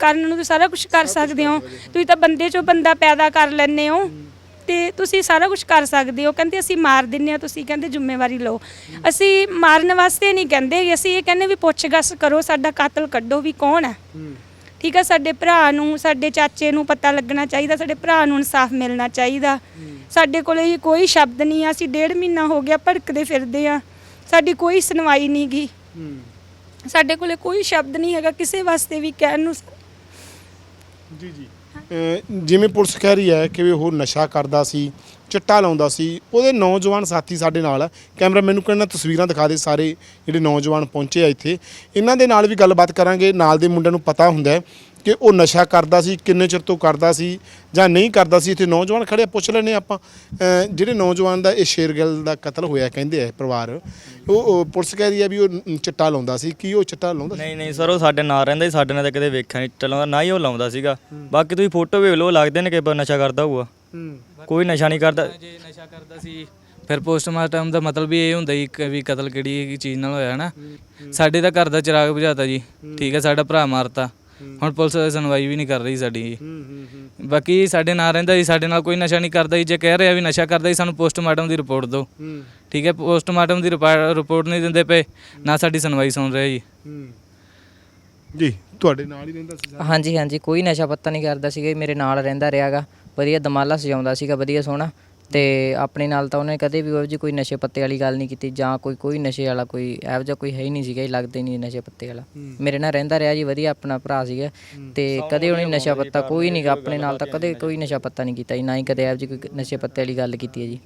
ਕਰਨ ਨੂੰ ਤੁਸੀਂ ਸਾਰਾ ਕੁਝ ਕਰ ਸਕਦੇ ਹੋ। ਤੁਸੀਂ ਤਾਂ ਬੰਦੇ ਚੋਂ ਬੰਦਾ ਪੈਦਾ ਕਰ ਲੈਂਦੇ ਹੋ। ਤੇ ਤੁਸੀਂ ਸਾਰਾ ਕੁਝ ਕਰ ਸਕਦੇ ਹੋ। ਕਹਿੰਦੇ ਅਸੀਂ ਮਾਰ ਦਿੰਨੇ ਆ ਤੁਸੀਂ ਕਹਿੰਦੇ ਜ਼ਿੰਮੇਵਾਰੀ ਲਓ। ਅਸੀਂ ਮਾਰਨ ਵਾਸਤੇ ਨਹੀਂ ਕਹਿੰਦੇ ਅਸੀਂ ਇਹ ਕਹਿੰਦੇ ਵੀ ਪੁੱਛਗਛ ਕਰੋ ਸਾਡਾ ਕਾਤਲ ਕੱਢੋ ਵੀ ਕੌਣ ਹੈ। ਠੀਕ ਹੈ ਸਾਡੇ ਭਰਾ ਨੂੰ ਸਾਡੇ ਚਾਚੇ ਨੂੰ ਪਤਾ ਲੱਗਣਾ ਚਾਹੀਦਾ ਸਾਡੇ ਭਰਾ ਨੂੰ ਇਨਸਾਫ ਮਿਲਣਾ ਚਾਹੀਦਾ। ਸਾਡੇ ਕੋਲੇ ਜੀ ਕੋਈ ਸ਼ਬਦ ਨਹੀਂ ਆ ਅਸੀਂ ਡੇਢ ਮਹੀਨਾ ਹੋ ਗਿਆ ਭੜਕਦੇ ਫਿਰਦੇ ਆ। ਸਾਡੀ ਕੋਈ ਸੁਣਵਾਈ ਨਹੀਂ ਗੀ। ਸਾਡੇ ਕੋਲੇ ਕੋਈ ਸ਼ਬਦ ਨਹੀਂ ਹੈਗਾ ਕਿਸੇ ਵਾਸਤੇ ਵੀ ਕਹਿਣ ਨੂੰ। ਜੀ ਜੀ। ਜਿਵੇਂ ਪੁਲਿਸ ਕਹਿ ਰਹੀ ਹੈ ਕਿ ਵੀ ਉਹ ਨਸ਼ਾ ਕਰਦਾ ਸੀ, ਚਿੱਟਾ ਲਾਉਂਦਾ ਸੀ, ਉਹਦੇ ਨੌਜਵਾਨ ਸਾਥੀ ਸਾਡੇ ਨਾਲ ਕੈਮਰਾ ਮੈਨੂੰ ਕਹਿੰਦਾ ਤਸਵੀਰਾਂ ਦਿਖਾ ਦੇ ਸਾਰੇ ਜਿਹੜੇ ਨੌਜਵਾਨ ਪਹੁੰਚੇ ਆ ਇੱਥੇ। ਇਹਨਾਂ ਦੇ ਨਾਲ ਵੀ ਗੱਲਬਾਤ ਕਰਾਂਗੇ, ਨਾਲ ਦੇ ਮੁੰਡਿਆਂ ਨੂੰ ਪਤਾ ਹੁੰਦਾ ਕਿ ਉਹ ਨਸ਼ਾ ਕਰਦਾ ਸੀ ਕਿੰਨੇ ਚਿਰ ਤੋਂ ਕਰਦਾ ਸੀ ਜਾਂ ਨਹੀਂ ਕਰਦਾ ਸੀ ਇੱਥੇ ਨੌਜਵਾਨ ਖੜੇ ਆ, ਪੁੱਛ ਲੈਨੇ ਆਪਾਂ। ਜਿਹੜੇ ਨੌਜਵਾਨ ਦਾ ਇਹ ਸ਼ੇਰਗਿੱਲ ਦਾ ਕਤਲ ਹੋਇਆ ਕਹਿੰਦੇ ਆ ਪਰਿਵਾਰ ਉਹ ਪੁਲਿਸ ਕਹਿ ਰਹੀ ਹੈ ਵੀ ਉਹ ਚਿੱਟਾ ਲਾਉਂਦਾ ਸੀ। ਕੀ ਉਹ ਚਿੱਟਾ ਲਾਉਂਦਾ ਸੀ? ਨਹੀਂ ਨਹੀਂ ਸਰ ਉਹ ਸਾਡੇ ਨਾਲ ਰਹਿੰਦਾ ਸੀ ਸਾਡੇ ਨਾਲ ਤਾਂ ਕਦੇ ਵੇਖਿਆ ਨਹੀਂ ਚਲਾਉਂਦਾ ਨਾ ਹੀ ਉਹ ਲਾਉਂਦਾ ਸੀਗਾ। ਬਾਕੀ ਤੁਸੀਂ ਫੋਟੋ ਵੇਖ ਲਓ ਲੱਗਦੇ ਨੇ ਕਿ ਨਸ਼ਾ ਕਰਦਾ ਹੋਊਗਾ। ਕੋਈ ਨਸ਼ਾ ਨਹੀਂ ਕਰਦਾ। ਜੇ ਨਸ਼ਾ ਕਰਦਾ ਸੀ ਫਿਰ ਪੋਸਟਮਾਰਟਮ ਦਾ ਮਤਲਬ ਵੀ ਇਹ ਹੁੰਦਾ ਜੀ ਕਿ ਵੀ ਕਤਲ ਕਿਹੜੀ ਚੀਜ਼ ਨਾਲ ਹੋਇਆ ਨਾ ਸਾਡੇ ਤਾਂ ਘਰ ਦਾ ਚਿਰਾਗ ਬੁਝਾਤਾ ਜੀ। ਠੀਕ ਹੈ ਸਾਡਾ ਭਰਾ ਮਾਰਤਾ। ਹੁਣ ਪੁਲਿਸ ਸੁਣਵਾਈ ਵੀ ਨਹੀਂ ਕਰ ਰਹੀ ਸਾਡੀ। ਜੀ ਬਾਕੀ ਸਾਡੇ ਨਾਲ ਰਹਿੰਦਾ ਜੀ ਸਾਡੇ ਨਾਲ ਕੋਈ ਨਸ਼ਾ ਨਹੀਂ ਕਰਦਾ ਜੀ। ਜੇ ਕਹਿ ਰਿਹਾ ਵੀ ਨਸ਼ਾ ਕਰਦਾ ਜੀ ਸਾਨੂੰ ਪੋਸਟਮਾਰਟਮ ਦੀ ਰਿਪੋਰਟ ਦਿਓ। ਠੀਕ ਹੈ ਪੋਸਟਮਾਰਟਮ ਦੀ ਰਿਪੋਰਟ ਨਹੀਂ ਦਿੰਦੇ ਪਏ ਨਾ ਸਾਡੀ ਸੁਣਵਾਈ ਸੁਣ ਰਹੇ ਜੀ। ਜੀ ਤੁਹਾਡੇ ਨਾਲ ਹੀ ਰਹਿੰਦਾ ਸੀ ਹਾਂਜੀ ਹਾਂਜੀ ਕੋਈ ਨਸ਼ਾ ਪੱਤਾ ਨਹੀਂ ਕਰਦਾ ਸੀਗਾ ਜੀ, ਮੇਰੇ ਨਾਲ ਰਹਿੰਦਾ ਰਿਹਾਗਾ ਵਧੀਆ ਦਮਾਲਾ ਸਜਾਉਂਦਾ ਸੀਗਾ ਵਧੀਆ ਸੋਹਣਾ। ਤੇ ਆਪਣੇ ਨਾਲ ਤਾਂ ਉਹਨੇ ਕਦੇ ਵੀ ਉਹ ਜੀ ਕੋਈ ਨਸ਼ੇ ਪੱਤੇ ਵਾਲੀ ਗੱਲ ਨਹੀਂ ਕੀਤੀ ਜਾਂ ਕੋਈ ਕੋਈ ਨਸ਼ੇ ਵਾਲਾ ਕੋਈ ਇਹੋ ਜਿਹਾ ਕੋਈ ਹੈ ਹੀ ਨਹੀਂ ਸੀਗਾ ਜੀ ਲੱਗਦਾ ਹੀ ਨਹੀਂ ਨਸ਼ੇ ਪੱਤੇ ਵਾਲਾ। ਮੇਰੇ ਨਾਲ ਰਹਿੰਦਾ ਰਿਹਾ ਜੀ ਵਧੀਆ ਆਪਣਾ ਭਰਾ ਸੀਗਾ। ਤੇ ਕਦੇ ਉਹਨੇ ਨਸ਼ਾ ਪੱਤਾ ਕੋਈ ਨਹੀਂ ਆਪਣੇ ਨਾਲ ਤਾਂ ਕਦੇ ਕੋਈ ਨਸ਼ਾ ਪੱਤਾ ਨਹੀਂ ਕੀਤਾ ਜੀ ਨਾ ਹੀ ਕਦੇ ਇਹੋ ਜਿਹੀ ਕੋਈ ਨਸ਼ੇ ਪੱਤੇ ਵਾਲੀ ਗੱਲ ਕੀਤੀ ਹੈ ਜੀ।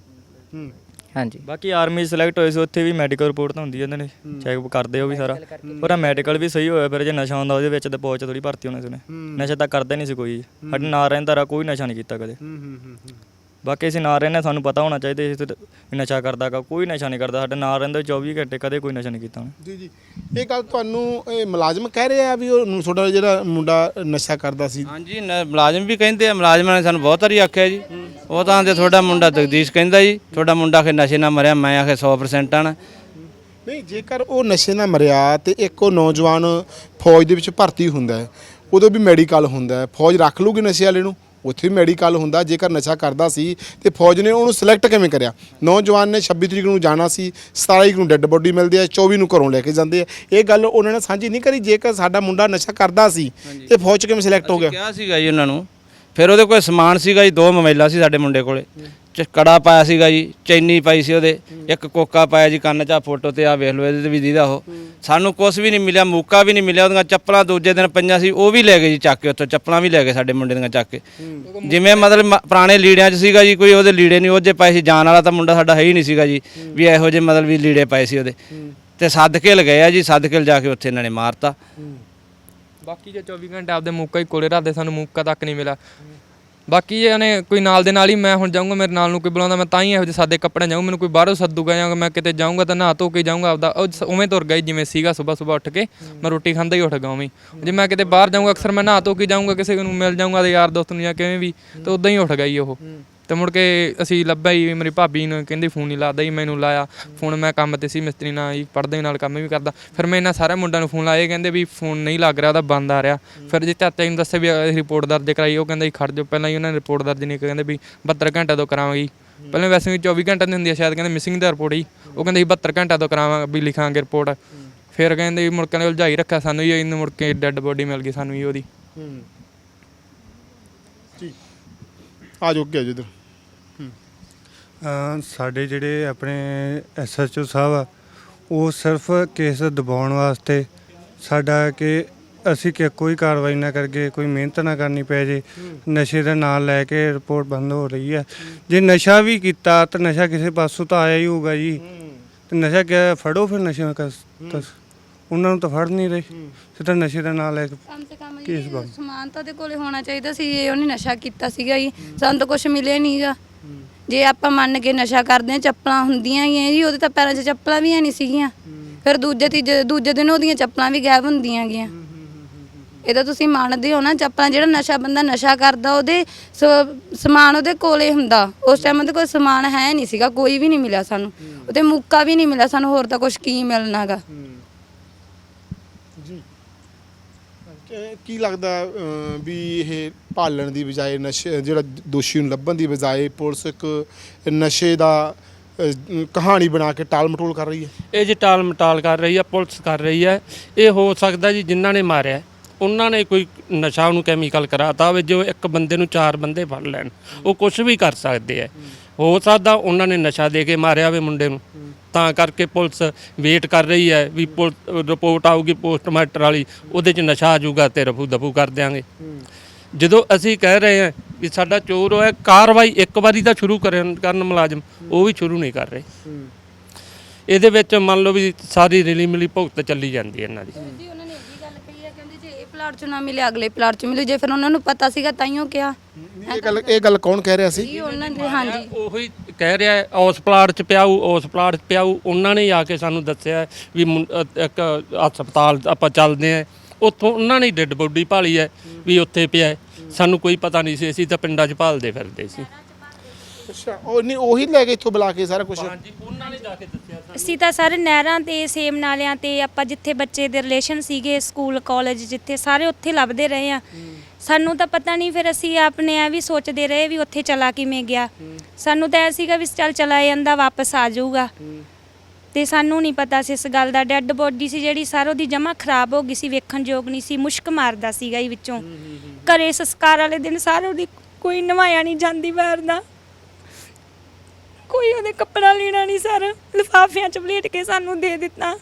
ਹੂੰ। ਹਾਂਜੀ। ਬਾਕੀ ਆਰਮੀ ਸਿਲੈਕਟ ਹੋਏ ਸੀ ਉੱਥੇ ਵੀ ਮੈਡੀਕਲ ਰਿਪੋਰਟ ਤਾਂ ਹੁੰਦੀ ਹੈ ਉਹਨਾਂ ਨੇ ਚੈੱਕ ਕਰਦੇ ਉਹ ਵੀ ਸਾਰਾ। ਪਰ ਮੈਡੀਕਲ ਵੀ ਸਹੀ ਹੋਇਆ ਫਿਰ ਜੇ ਨਸ਼ਾ ਹੁੰਦਾ ਉਹਦੇ ਵਿੱਚ ਤੇ ਪਹੁੰਚ ਥੋੜੀ ਭਰਤੀ ਹੋਣੇ ਸੀ ਉਹਨੇ। ਨਸ਼ਾ ਤਾਂ ਕਰਦਾ ਹੀ ਨਹੀਂ ਸੀ ਕੋਈ। ਸਾਡੇ ਨਾਲ ਰਹਿੰਦਾ ਰਾ ਕੋਈ ਨਸ਼ਾ ਨਹੀਂ ਕੀਤਾ ਕਦੇ। ਬਾਕੀ ਅਸੀਂ ਨਾਲ ਰਹਿੰਦੇ ਸਾਨੂੰ ਪਤਾ ਹੋਣਾ ਚਾਹੀਦਾ ਇਸ ਤੇ ਨਸ਼ਾ ਕਰਦਾ ਗਾ ਕੋਈ ਨਸ਼ਾ ਨਹੀਂ ਕਰਦਾ ਸਾਡੇ ਨਾਲ ਰਹਿੰਦਾ 24 ਘੰਟੇ ਕਦੇ ਕੋਈ ਨਸ਼ਾ ਨਹੀਂ ਕੀਤਾ ਉਹਨੇ। ਜੀ ਜੀ। ਇਹ ਗੱਲ ਤੁਹਾਨੂੰ ਇਹ ਮੁਲਾਜ਼ਮ ਕਹਿ ਰਹੇ ਆ ਵੀ ਉਹ ਨੂੰ- ਤੁਹਾਡਾ ਜਿਹੜਾ ਮੁੰਡਾ ਨਸ਼ਾ ਕਰਦਾ ਸੀ? ਹਾਂਜੀ ਨ- ਮੁਲਾਜ਼ਮ ਵੀ ਕਹਿੰਦੇ ਆ ਮੁਲਾਜ਼ਮਾਂ ਨੇ ਸਾਨੂੰ ਬਹੁਤ ਵਾਰੀ ਆਖਿਆ ਜੀ। ਉਹ ਤਾਂ ਆਂਦੇ ਤੁਹਾਡਾ ਮੁੰਡਾ ਜਗਦੀਸ਼ ਕਹਿੰਦਾ ਜੀ ਤੁਹਾਡਾ ਮੁੰਡਾ ਖੇ ਨਸ਼ੇ ਨਾਲ ਮਰਿਆ ਮੈਂ ਆਖੇ 100% ਆਣਾ। ਨਹੀਂ ਜੇਕਰ ਉਹ ਨਸ਼ੇ ਨਾਲ ਮਰਿਆ ਤੇ ਇੱਕ ਉਹ ਨੌਜਵਾਨ ਫੌਜ ਦੇ ਵਿੱਚ ਭਰਤੀ ਹੁੰਦਾ ਹੈ ਉਦੋਂ ਵੀ ਮੈਡੀਕਲ ਹੁੰਦਾ ਹੈ ਫੌਜ ਰੱਖ ਲੂਗੀ ਨਸ਼ੇ ਵਾਲੇ ਨੂੰ? ਉੱਥੇ ਵੀ ਮੈਡੀਕਲ ਹੁੰਦਾ ਜੇਕਰ ਨਸ਼ਾ ਕਰਦਾ ਸੀ ਤੇ ਫੌਜ ਨੇ ਉਹਨੂੰ ਸਿਲੈਕਟ ਕਿਵੇਂ ਕਰਿਆ? ਨੌਜਵਾਨ ਨੇ 26 ਤਰੀਕ ਨੂੰ ਜਾਣਾ ਸੀ 27 ਤਰੀਕ ਨੂੰ ਡੈੱਡ ਬੋਡੀ ਮਿਲਦੀ ਹੈ 24 ਨੂੰ ਘਰੋਂ ਲੈ ਕੇ ਜਾਂਦੇ ਆ ਇਹ ਗੱਲ ਉਹਨਾਂ ਨੇ ਸਾਂਝੀ ਨਹੀਂ ਕਰੀ ਜੇਕਰ ਸਾਡਾ ਮੁੰਡਾ ਨਸ਼ਾ ਕਰਦਾ ਸੀ ਤੇ ਫੌਜ ਕਿਵੇਂ ਸਿਲੈਕਟ ਹੋ ਗਿਆ? ਕਿਹਾ ਸੀਗਾ ਜੀ ਉਹਨਾਂ ਨੂੰ ਫਿਰ ਉਹਦੇ ਕੋਲ ਸਮਾਨ ਸੀਗਾ ਜੀ ਦੋ ਮੋਬਾਈਲਾਂ ਸੀ ਸਾਡੇ ਮੁੰਡੇ ਕੋਲੇ। ਚ ਕੜਾ ਪਾਇਆ ਸੀਗਾ ਜੀ ਚੈਨੀ ਪਾਈ ਸੀ ਉਹਦੇ ਇੱਕ ਕੋਕਾ ਪਾਇਆ ਜੀ ਕੰਨ 'ਚ ਆਹ ਫੋਟੋ ਤੇ ਆ ਵੇਖ ਲਓ ਇਹਦੇ ਤੇ ਵੀ ਦੀਦਾ ਉਹ। ਸਾਨੂੰ ਕੁਝ ਵੀ ਨਹੀਂ ਮਿਲਿਆ ਮੌਕਾ ਵੀ ਨਹੀਂ ਮਿਲਿਆ ਉਹਦੀਆਂ ਚੱਪਲਾਂ ਦੂਜੇ ਦਿਨ ਪਈਆਂ ਸੀ ਉਹ ਵੀ ਲੈ ਗਏ ਜੀ ਚੱਕ ਕੇ ਉੱਥੋਂ ਚੱਪਲਾਂ ਵੀ ਲੈ ਗਏ ਸਾਡੇ ਮੁੰਡੇ ਦੀਆਂ ਚੱਕ ਕੇ। ਜਿਵੇਂ ਮਤਲਬ ਮ- ਪੁਰਾਣੇ ਲੀੜਿਆਂ 'ਚ ਸੀਗਾ ਜੀ ਕੋਈ ਉਹਦੇ ਲੀੜੇ ਨਹੀਂ ਉਹ ਜੇ ਪਾਏ ਸੀ ਜਾਣ ਵਾਲਾ ਤਾਂ ਮੁੰਡਾ ਸਾਡਾ ਹੈ ਹੀ ਨਹੀਂ ਸੀਗਾ ਜੀ ਵੀ ਇਹੋ ਜਿਹੇ ਮਤਲਬ ਵੀ ਲੀੜੇ ਪਾਏ ਸੀ ਉਹਦੇ। ਤੇ ਸੱਦ ਕੇ ਲਗਾਏ ਆ ਜੀ ਸੱਦ ਕੇ ਜਾ ਕੇ ਉੱਥੇ ਇਹਨਾਂ ਨੇ ਮਾਰਤਾ। ਬਾਕੀ ਜੇ 24 ਘੰਟੇ ਆਪਦੇ ਮੌਕਾ ਹੀ ਕੋਲੇ ਰੱਖਦੇ ਸਾਨੂੰ ਮੌਕਾ ਤੱਕ ਨਹੀਂ ਮਿਲਿਆ। ਬਾਕੀ ਜੇ ਉਹਨੇ ਕੋਈ ਨਾਲ ਦੇ ਨਾਲ ਹੀ ਮੈਂ ਹੁਣ ਜਾਊਂਗਾ ਮੇਰੇ ਨਾਲ ਨੂੰ ਕੋਈ ਬੁਲਾਉਂਦਾ, ਮੈਂ ਤਾਂ ਹੀ ਇਹੋ ਜਿਹੇ ਸਾਦੇ ਕੱਪੜੇ ਜਾਊਂ ਮੈਨੂੰ ਕੋਈ ਬਾਹਰੋਂ ਸੱਦੂਗਾ ਜਾਂ ਮੈਂ ਕਿਤੇ ਜਾਊਂਗਾ ਤਾਂ ਨਹਾ ਧੋ ਕੇ ਜਾਊਂਗਾ ਆਪਦਾ, ਉਹ ਉਵੇਂ ਤੁਰ ਗਈ ਜਿਵੇਂ ਸੀਗਾ ਸਵੇਰ ਸਵੇਰ ਉੱਠ ਕੇ, ਮੈਂ ਰੋਟੀ ਖਾਂਦਾ ਹੀ ਉੱਠ ਗਾ ਉਵੇਂ ਜੇ ਮੈਂ ਕਿਤੇ ਬਾਹਰ ਜਾਊਂਗਾ, ਅਕਸਰ ਮੈਂ ਨਹਾ ਧੋ ਕੇ ਜਾਊਂਗਾ, ਕਿਸੇ ਨੂੰ ਮਿਲ ਜਾਊਂਗਾ ਤੇ ਯਾਰ ਦੋਸਤ ਨੂੰ ਜਾਂ ਕਿਵੇਂ ਵੀ, ਤਾਂ ਉਦਾਂ ਹੀ ਉੱਠ ਗਈ ਉਹ। ਤੇ ਮੁੜ ਕੇ ਅਸੀਂ ਲੱਭਿਆ ਹੀ ਮੇਰੀ ਭਾਬੀ ਨੂੰ ਕਹਿੰਦੀ ਫੋਨ ਨਹੀਂ ਲਾਦਾ ਹੀ ਮੈਨੂੰ ਲਾਇਆ। ਫੋਨ ਮੈਂ ਕੰਮ ਤੇ ਸੀ ਮਿਸਤਰੀ ਨਾਲ ਹੀ ਪੜਦਾ ਨਾਲ ਕੰਮ ਵੀ ਕਰਦਾ। ਫਿਰ ਮੈਂ ਇਹਨਾਂ ਸਾਰੇ ਮੁੰਡਿਆਂ ਨੂੰ ਫੋਨ ਲਾਇਆ ਕਹਿੰਦੇ ਵੀ ਫੋਨ ਨਹੀਂ ਲੱਗ ਰਿਹਾ ਉਹਦਾ ਬੰਦ ਆ ਰਿਹਾ। ਫਿਰ ਜੇ ਚਾਚਾ ਜੀ ਨੂੰ ਦੱਸਿਆ ਵੀ ਅਸੀਂ ਰਿਪੋਰਟ ਦਰਜ ਕਰਾਈ ਉਹ ਕਹਿੰਦਾ ਜੀ ਖੜ ਜਾਓ। ਪਹਿਲਾਂ ਹੀ ਉਹਨਾਂ ਨੇ ਰਿਪੋਰਟ ਦਰਜ ਨਹੀਂ ਕਹਿੰਦੇ ਵੀ 72 ਘੰਟੇ ਤੋਂ ਕਰਾਵਾਂਗੇ ਪਹਿਲਾਂ ਵੈਸੇ ਵੀ 24 ਘੰਟੇ ਦੀ ਹੁੰਦੀ ਆ ਸ਼ਾਇਦ ਕਹਿੰਦੇ ਮਿਸਿੰਗ ਦਾ ਰਿਪੋਰਟ ਹੀ ਉਹ ਕਹਿੰਦੇ ਜੀ 72 ਘੰਟੇ ਤੋਂ ਕਰਾਵਾਂਗੇ ਵੀ ਲਿਖਾਂਗੇ ਰਿਪੋਰਟ ਫਿਰ ਕਹਿੰਦੇ ਵੀ ਮੁੜ ਕੇ ਉਲਝਾਈ ਰੱਖਿਆ ਸਾਨੂੰ ਹੀ ਇਹਨੂੰ ਮੁੜ ਕੇ ਡੈੱਡ ਬੋਡੀ ਮਿਲ ਗਈ ਸਾਨੂੰ ਹੀ ਉਹਦੀ। ਆ ਜਾਓ ਅੱਗੇ ਆ ਅ, ਸਾਡੇ ਜਿਹੜੇ ਆਪਣੇ ਐਸਐਚਓ ਸਾਹਿਬ ਆ ਉਹ ਸਿਰਫ ਕੇਸ ਦਬਾਉਣ ਵਾਸਤੇ ਸਾਡਾ ਕਿ ਅਸੀਂ ਕਿ ਕੋਈ ਕਾਰਵਾਈ ਨਾ ਕਰਕੇ ਕੋਈ ਮਿਹਨਤ ਨਾ ਕਰਨੀ ਪੈ ਜੇ ਨਸ਼ੇ ਦਾ ਨਾਂ ਲੈ ਕੇ ਰਿਪੋਰਟ ਬੰਦ ਹੋ ਰਹੀ ਹੈ। ਜੇ ਨਸ਼ਾ ਵੀ ਕੀਤਾ ਤਾਂ ਨਸ਼ਾ ਕਿਸੇ ਪਾਸੋਂ ਤਾਂ ਆਇਆ ਹੀ ਹੋਊਗਾ ਜੀ। ਤੇ ਨਸ਼ਾ ਕਿਆ ਫੜੋ ਫਿਰ ਨਸ਼ੇ ਕਸ ਤਸ ਉਹਨਾਂ ਨੂੰ ਤਾਂ ਫੜ ਨਹੀਂ ਰਹੇ। ਸਿੱਧਾ ਨਸ਼ੇ ਦਾ ਨਾਂ ਲੈ ਕੇ ਕਮ ਸੇ ਕਮ ਕੇਸ ਬਣ ਸਮਾਨ ਤਾਂ ਦੇ ਕੋਲੇ ਹੋਣਾ ਚਾਹੀਦਾ ਸੀ ਇਹ ਉਹਨੇ ਨਸ਼ਾ ਕੀਤਾ ਸੀਗਾ ਜੀ। ਸਾਨੂੰ ਤਾਂ ਕੁਝ ਮਿਲਿਆ ਨਹੀਂਗਾ। ਜੇ ਆਪਾਂ ਮੰਨ ਕੇ ਨਸ਼ਾ ਕਰਦੇ ਆ ਚੱਪਲਾਂ ਹੁੰਦੀਆਂ ਹੀ ਆ ਜੀ ਉਹਦੇ ਤਾਂ ਪੈਰਾਂ 'ਚ ਚੱਪਲਾਂ ਵੀ ਹੈ ਨਹੀਂ ਸੀਗੀਆਂ। ਫਿਰ ਦੂਜੇ ਤੀਜੇ ਦੂਜੇ ਦਿਨ ਉਹਦੀਆਂ ਚੱਪਲਾਂ ਵੀ ਗਾਇਬ ਹੁੰਦੀਆਂ ਗੀਆਂ ਇਹ ਤਾਂ ਤੁਸੀਂ ਮੰਨਦੇ ਹੋ ਨਾ ਚੱਪਲਾਂ ਜਿਹੜਾ ਨਸ਼ਾ ਬੰਦਾ ਨਸ਼ਾ ਕਰਦਾ ਉਹਦੇ ਸ- ਸਮਾਨ ਉਹਦੇ ਕੋਲੇ ਹੁੰਦਾ। ਉਸ ਟਾਈਮ ਉਹਦੇ ਕੋਲ ਸਮਾਨ ਹੈ ਨਹੀਂ ਸੀਗਾ ਕੋਈ ਵੀ ਨਹੀਂ ਮਿਲਿਆ ਸਾਨੂੰ। ਉਹਦੇ ਮੁੱਕਾ ਵੀ ਨਹੀਂ ਮਿਲਿਆ ਸਾਨੂੰ ਹੋਰ ਤਾਂ ਕੁਝ ਕੀ ਮਿਲਣਾਗਾ। ਕਿ- ਕੀ ਲੱਗਦਾ ਅ, ਵੀ ਇਹ ਭਾਲਣ ਦੀ ਬਜਾਏ ਨਸ਼ੇ ਜਿਹੜਾ ਦੋਸ਼ੀ ਨੂੰ ਲੱਭਣ ਦੀ ਬਜਾਏ ਪੁਲਿਸ ਇੱਕ ਨਸ਼ੇ ਦਾ ਅ, ਕਹਾਣੀ ਬਣਾ ਕੇ ਟਾਲ ਮਟੋਲ ਕਰ ਰਹੀ ਹੈ? ਇਹ ਜੀ ਟਾਲ ਮਟਾਲ ਕਰ ਰਹੀ ਹੈ ਪੁਲਿਸ ਕਰ ਰਹੀ ਹੈ। ਇਹ ਹੋ ਸਕਦਾ ਜੀ ਜਿਨ੍ਹਾਂ ਨੇ ਮਾਰਿਆ ਉਹਨਾਂ ਨੇ ਕੋਈ ਨਸ਼ਾ ਉਹਨੂੰ ਕੈਮੀਕਲ ਕਰਾਤਾ ਹੋਵੇ ਜੋ ਇੱਕ ਬੰਦੇ ਨੂੰ ਚਾਰ ਬੰਦੇ ਫੜ ਲੈਣ। ਉਹ ਕੁਝ ਵੀ ਕਰ ਸਕਦੇ ਆ ਹੋ ਸਕਦਾ ਉਹਨਾਂ ਨੇ ਨਸ਼ਾ ਦੇ ਕੇ ਮਾਰਿਆ ਹੋਵੇ ਮੁੰਡੇ ਨੂੰ। ਤਾਂ ਕਰਕੇ ਪੁਲਿਸ ਵੇਟ ਕਰ ਰਹੀ ਹੈ ਵੀ ਪੁਲ- ਰਿਪੋਰਟ ਆਊਗੀ ਪੋਸਟਮਾਰਟਮ ਵਾਲੀ ਉਹਦੇ 'ਚ ਨਸ਼ਾ ਆ ਜਾਊਗਾ ਤੇ ਰਫੂ ਦਫੂ ਕਰ ਦਿਆਂਗੇ। ਜਦੋਂ ਅਸੀਂ ਕਹਿ ਰਹੇ ਹਾਂ ਵੀ ਸਾਡਾ ਚੋਰ ਹੋਇਆ ਕਾਰਵਾਈ ਇੱਕ ਵਾਰੀ ਤਾਂ ਸ਼ੁਰੂ ਕਰਨ ਕਰਨ ਮੁਲਾਜ਼ਮ ਉਹ ਵੀ ਸ਼ੁਰੂ ਨਹੀਂ ਕਰ ਰਹੇ। ਇਹਦੇ ਵਿੱਚ ਮੰਨ ਲਓ ਵੀ ਸਾਰੀ ਰਿਲੀ ਮਿਲੀ ਭੁਗਤ ਚੱਲੀ ਜਾਂਦੀ ਹੈ ਇਹਨਾਂ ਦੀ ਜੀ ਉਹਨਾਂ ਨੇ ਇਹ ਵੀ ਗੱਲ ਕਹੀ ਹੈ ਕਹਿੰਦੇ ਜੇ ਇਹ ਪਲਾਟ 'ਚ ਨਾ ਮਿਲੇ ਅਗਲੇ ਪਲਾਟ 'ਚ ਮਿਲੇ। ਜੇ ਫਿਰ ਉਹਨਾਂ ਨੂੰ ਪਤਾ ਸੀਗਾ ਤਾਈਓ ਕਿਹਾ। ਇਹ ਗੱਲ ਇਹ ਗੱਲ ਕੌਣ ਕਹਿ ਰਿਹਾ ਸੀ? ਜੀ ਉਹਨਾਂ ਦੇ ਹਾਂਜੀ। ਉਹੀ ਕਹਿ ਰਿਹਾ ਹੈ, ਉਸ ਪਲਾਟ 'ਚ ਪਿਆਊ ਉਸ ਪਲਾਟ 'ਚ ਪਿਆਊ। ਉਹਨਾਂ ਨੇ ਹੀ ਆ ਕੇ ਸਾਨੂੰ ਦੱਸਿਆ ਵੀ ਮੁੰ- ਅ- ਇੱਕ ਹਸਪਤਾਲ ਆਪਾਂ ਚੱਲਦੇ ਆ ਉੱਥੋਂ ਉਹਨਾਂ ਨੇ ਡੈੱਡ ਬੋਡੀ ਭਾਲੀ ਹੈ ਵੀ ਉੱਥੇ ਪਿਆ ਹੈ। ਸਾਨੂੰ ਕੋਈ ਪਤਾ ਨਹੀਂ ਸੀ ਅਸੀਂ ਤਾਂ ਪਿੰਡਾਂ 'ਚ ਭਾਲਦੇ ਫਿਰਦੇ ਸੀ। ਅੱਛਾ ਉਹ ਨਹੀਂ ਉਹੀ ਲੈ ਕੇ ਇੱਥੋਂ ਬੁਲਾ ਕੇ ਸਾਰਾ ਕੁਝ ਉਹਨਾਂ ਨੇ ਜਾ ਕੇ ਦੱਸਿਆ ਅਸੀਂ ਤਾਂ ਸਾਰੇ ਨਹਿਰਾਂ ਤੇ ਸੇਮ ਨਾਲਿਆਂ ਤੇ ਆਪਾਂ ਜਿੱਥੇ ਬੱਚੇ ਦੇ ਰਿਲੇਸ਼ਨ ਸੀਗੇ ਸਕੂਲ ਕਾਲਜ ਜਿੱਥੇ ਸਾਰੇ ਉੱਥੇ ਲੱਭਦੇ ਰਹੇ ਆ। ਸਾਨੂੰ ਤਾਂ ਪਤਾ ਨਹੀਂ ਫਿਰ ਅਸੀਂ ਆਪਣੇ ਆ ਵੀ ਸੋਚਦੇ ਰਹੇ ਵੀ ਉੱਥੇ ਚਲਾ ਕਿਵੇਂ ਗਿਆ। ਸਾਨੂੰ ਤਾਂ ਐ ਸੀਗਾ ਵੀ ਚੱਲ ਚਲਾ ਜਾਂਦਾ ਵਾਪਸ ਆ ਜਾਊਗਾ। ਤੇ ਸਾਨੂੰ ਨਹੀਂ ਪਤਾ ਸੀ ਇਸ ਗੱਲ ਦਾ। ਡੈੱਡ ਬੋਡੀ ਸੀ ਜਿਹੜੀ ਸਾਰੋ ਦੀ ਜਮਾ ਖਰਾਬ ਹੋ ਗਈ ਸੀ ਵੇਖਣ ਯੋਗ ਨਹੀਂ ਸੀ ਮੁਸ਼ਕ ਮਾਰਦਾ ਸੀਗਾ ਹੀ ਵਿੱਚੋਂ। ਘਰੇ ਸੰਸਕਾਰ ਵਾਲੇ ਦਿਨ ਸਾਰੋ ਦੀ ਕੋਈ ਨਵਾਇਆ ਨਹੀਂ ਜਾਂਦੀ ਵਾਰ ਦਾ। ਕੋਈ ਉਹਦੇ ਕੱਪੜਾ ਲੈਣਾ ਨਹੀਂ ਸਰ। ਲਿਫਾਫਿਆਂ ਚ ਪਲੇਟ ਕੇ ਸਾਨੂੰ ਦੇ ਦਿੱਤਾ।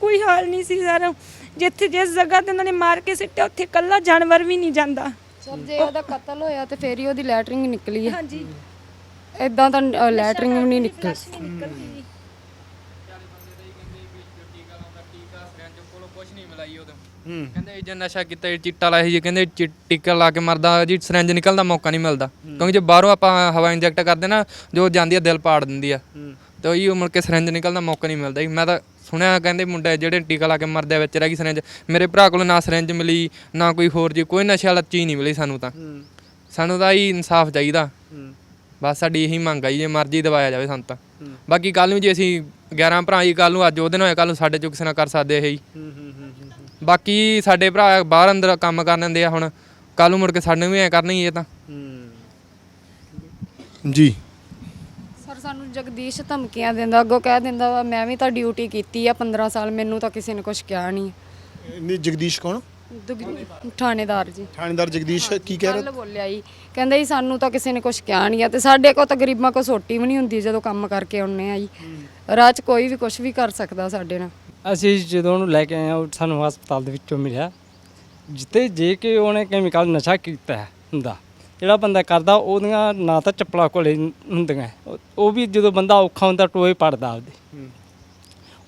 ਕੋਈ ਹਾਲ ਨਹੀਂ ਸੀ ਸਰ। ਜਿੱਥੇ ਜਿਸ ਜਗ੍ਹਾ ਤੇ ਉਹਨਾਂ ਨੇ ਮਾਰ ਕੇ ਸਿੱਟਿਆ ਉੱਥੇ ਕੱਲਾ ਜਾਨਵਰ ਵੀ ਨਹੀਂ ਜਾਂਦਾ। ਸਰ ਜੇ ਉਹਦਾ ਕਤਲ ਹੋਇਆ ਤੇ ਫੇਰ ਹੀ ਉਹਦੀ ਲੈਟਰਿੰਗ ਨਿਕਲੀ ਹੈ। ਹਾਂਜੀ। ਇਦਾਂ ਤਾਂ ਲੈਟਰਿੰਗ ਵੀ ਨਹੀਂ ਨਿਕਲੀ। ਕਹਿੰਦੇ ਜੇ ਨਸ਼ਾ ਕੀਤਾ ਇਹ ਚਿੱਟਾ ਲਾਇਆ ਜੀ ਕਹਿੰਦੇ ਚਿ- ਟੀਕਾ ਲਾ ਕੇ ਮਰਦਾ ਜੀ ਸਰੰਜ ਨਿਕਲਦਾ ਮੌਕਾ ਨਹੀਂ ਮਿਲਦਾ। ਕਿਉਂਕਿ ਜੇ ਬਾਹਰੋਂ ਆਪਾਂ ਹਵਾ ਇੰਜੈਕਟ ਕਰਦੇ ਨਾ ਜੋ ਜਾਂਦੀ ਆ ਦਿਲ ਪਾੜ ਦਿੰਦੀ ਆ। ਤੇ ਉਹੀ ਮੁੜ ਕੇ ਸਰੰਜ ਨਿਕਲਦਾ ਮੌਕਾ ਨਹੀਂ ਮਿਲਦਾ। ਜੀ ਮੈਂ ਤਾਂ ਸੁਣਿਆ ਕਹਿੰਦੇ ਮੁੰਡੇ ਜਿਹੜੇ ਟੀਕਾ ਲਾ ਕੇ ਮਰਦੇ ਆ ਵਿੱਚ ਰਹਿ ਗਈ ਸਰੰਜ। ਮੇਰੇ ਭਰਾ ਕੋਲ ਨਾ ਸਰੰਜ ਮਿਲੀ ਨਾ ਕੋਈ ਹੋਰ ਜੀ ਕੋਈ ਨਸ਼ੇ ਵਾਲਾ ਚੀਜ਼ ਨਹੀਂ ਮਿਲੀ ਸਾਨੂੰ ਤਾਂ। ਸਾਨੂੰ ਤਾਂ ਹੀ ਇਨਸਾਫ ਚਾਹੀਦਾ। ਬਸ ਸਾਡੀ ਇਹੀ ਮੰਗ ਆ ਜੀ ਜੇ ਮਰਜ਼ੀ ਦਵਾਇਆ ਜਾਵੇ ਸਾਨੂੰ ਤਾਂ। ਬਾਕੀ ਕੱਲ ਨੂੰ ਜੇ ਅਸੀਂ 11 ਭਰਾ ਜੀ ਕੱਲ ਨੂੰ ਅੱਜ ਉਹਦੇ ਨਾਲ ਹੋਇਆ ਕੱਲ ਨੂੰ ਸਾਡੇ ਚੋਂ ਕਿਸੇ ਨਾਲ ਕਰ ਸਕਦੇ ਇਹ। ਹੀ। ਬਾਕੀ ਸਾਡੇ ਭਰਾ ਬਾਹਰ ਅੰਦਰ ਕੰਮ ਕਰਨ ਦਿੰਦੇ ਆ ਹੁਣ ਕੱਲ ਨੂੰ ਮੁੜ ਕੇ ਸਾਨੂੰ ਵੀ ਐ ਕਰਨਾ ਹੀ ਇਹ ਤਾਂ। ਜੀ। ਸਰ ਸਾਨੂੰ ਜਗਦੀਸ਼ ਧਮਕੀਆਂ ਦਿੰਦਾ ਅੱਗੋਂ ਕਹਿ ਦਿੰਦਾ ਵਾ ਮੈਂ ਵੀ ਤਾਂ ਡਿਊਟੀ ਕੀਤੀ ਆ 15 ਸਾਲ ਮੈਨੂੰ ਤਾਂ ਕਿਸੇ ਨੇ ਕੁਝ ਕਿਹਾ ਨਹੀਂ। ਨਹੀਂ ਜਗਦੀਸ਼ ਕੌਣ? ਦੁਗ- ਥਾਣੇਦਾਰ ਜੀ। ਥਾਣੇਦਾਰ ਜਗਦੀਸ਼ ਕੀ ਕਹਿ ਰਿਹਾ? ਕੱਲ ਬੋਲਿਆ ਜੀ ਕਹਿੰਦੇ ਜੀ ਸਾਨੂੰ ਤਾਂ ਕਿਸੇ ਨੇ ਕੁਝ ਕਿਹਾ ਨਹੀਂ ਆ। ਤੇ ਸਾਡੇ ਕੋਲ ਤਾਂ ਗਰੀਬਾਂ ਕੋਲ ਸੋਟੀ ਵੀ ਨਹੀਂ ਹੁੰਦੀ ਜਦੋਂ ਕੰਮ ਕਰਕੇ ਆਉਂਦੇ ਆ ਜੀ। ਰਾਹ 'ਚ ਕੋਈ ਵੀ ਕੁਝ ਵੀ ਕਰ ਸਕਦਾ ਸਾਡੇ ਨਾਲ। ਅਸੀਂ ਜਦੋਂ ਉਹਨੂੰ ਲੈ ਕੇ ਆਏ ਹਾਂ, ਉਹ ਸਾਨੂੰ ਹਸਪਤਾਲ ਦੇ ਵਿੱਚੋਂ ਮਿਲਿਆ। ਜਿੱਤੇ ਜੇ ਕਿ ਉਹਨੇ ਕੈਮੀਕਲ ਨਸ਼ਾ ਕੀਤਾ ਹੈ ਹੁੰਦਾ। ਜਿਹੜਾ ਬੰਦਾ ਕਰਦਾ, ਉਹਦੀਆਂ ਨਾ ਤਾਂ ਚੱਪਲਾਂ ਕੋਲੇ ਹੁੰਦੀਆਂ। ਉਹ- ਵੀ ਜਦੋਂ ਬੰਦਾ ਔਖਾ ਹੁੰਦਾ, ਟੋਏ ਪੜਦਾ ਆਪਦੇ।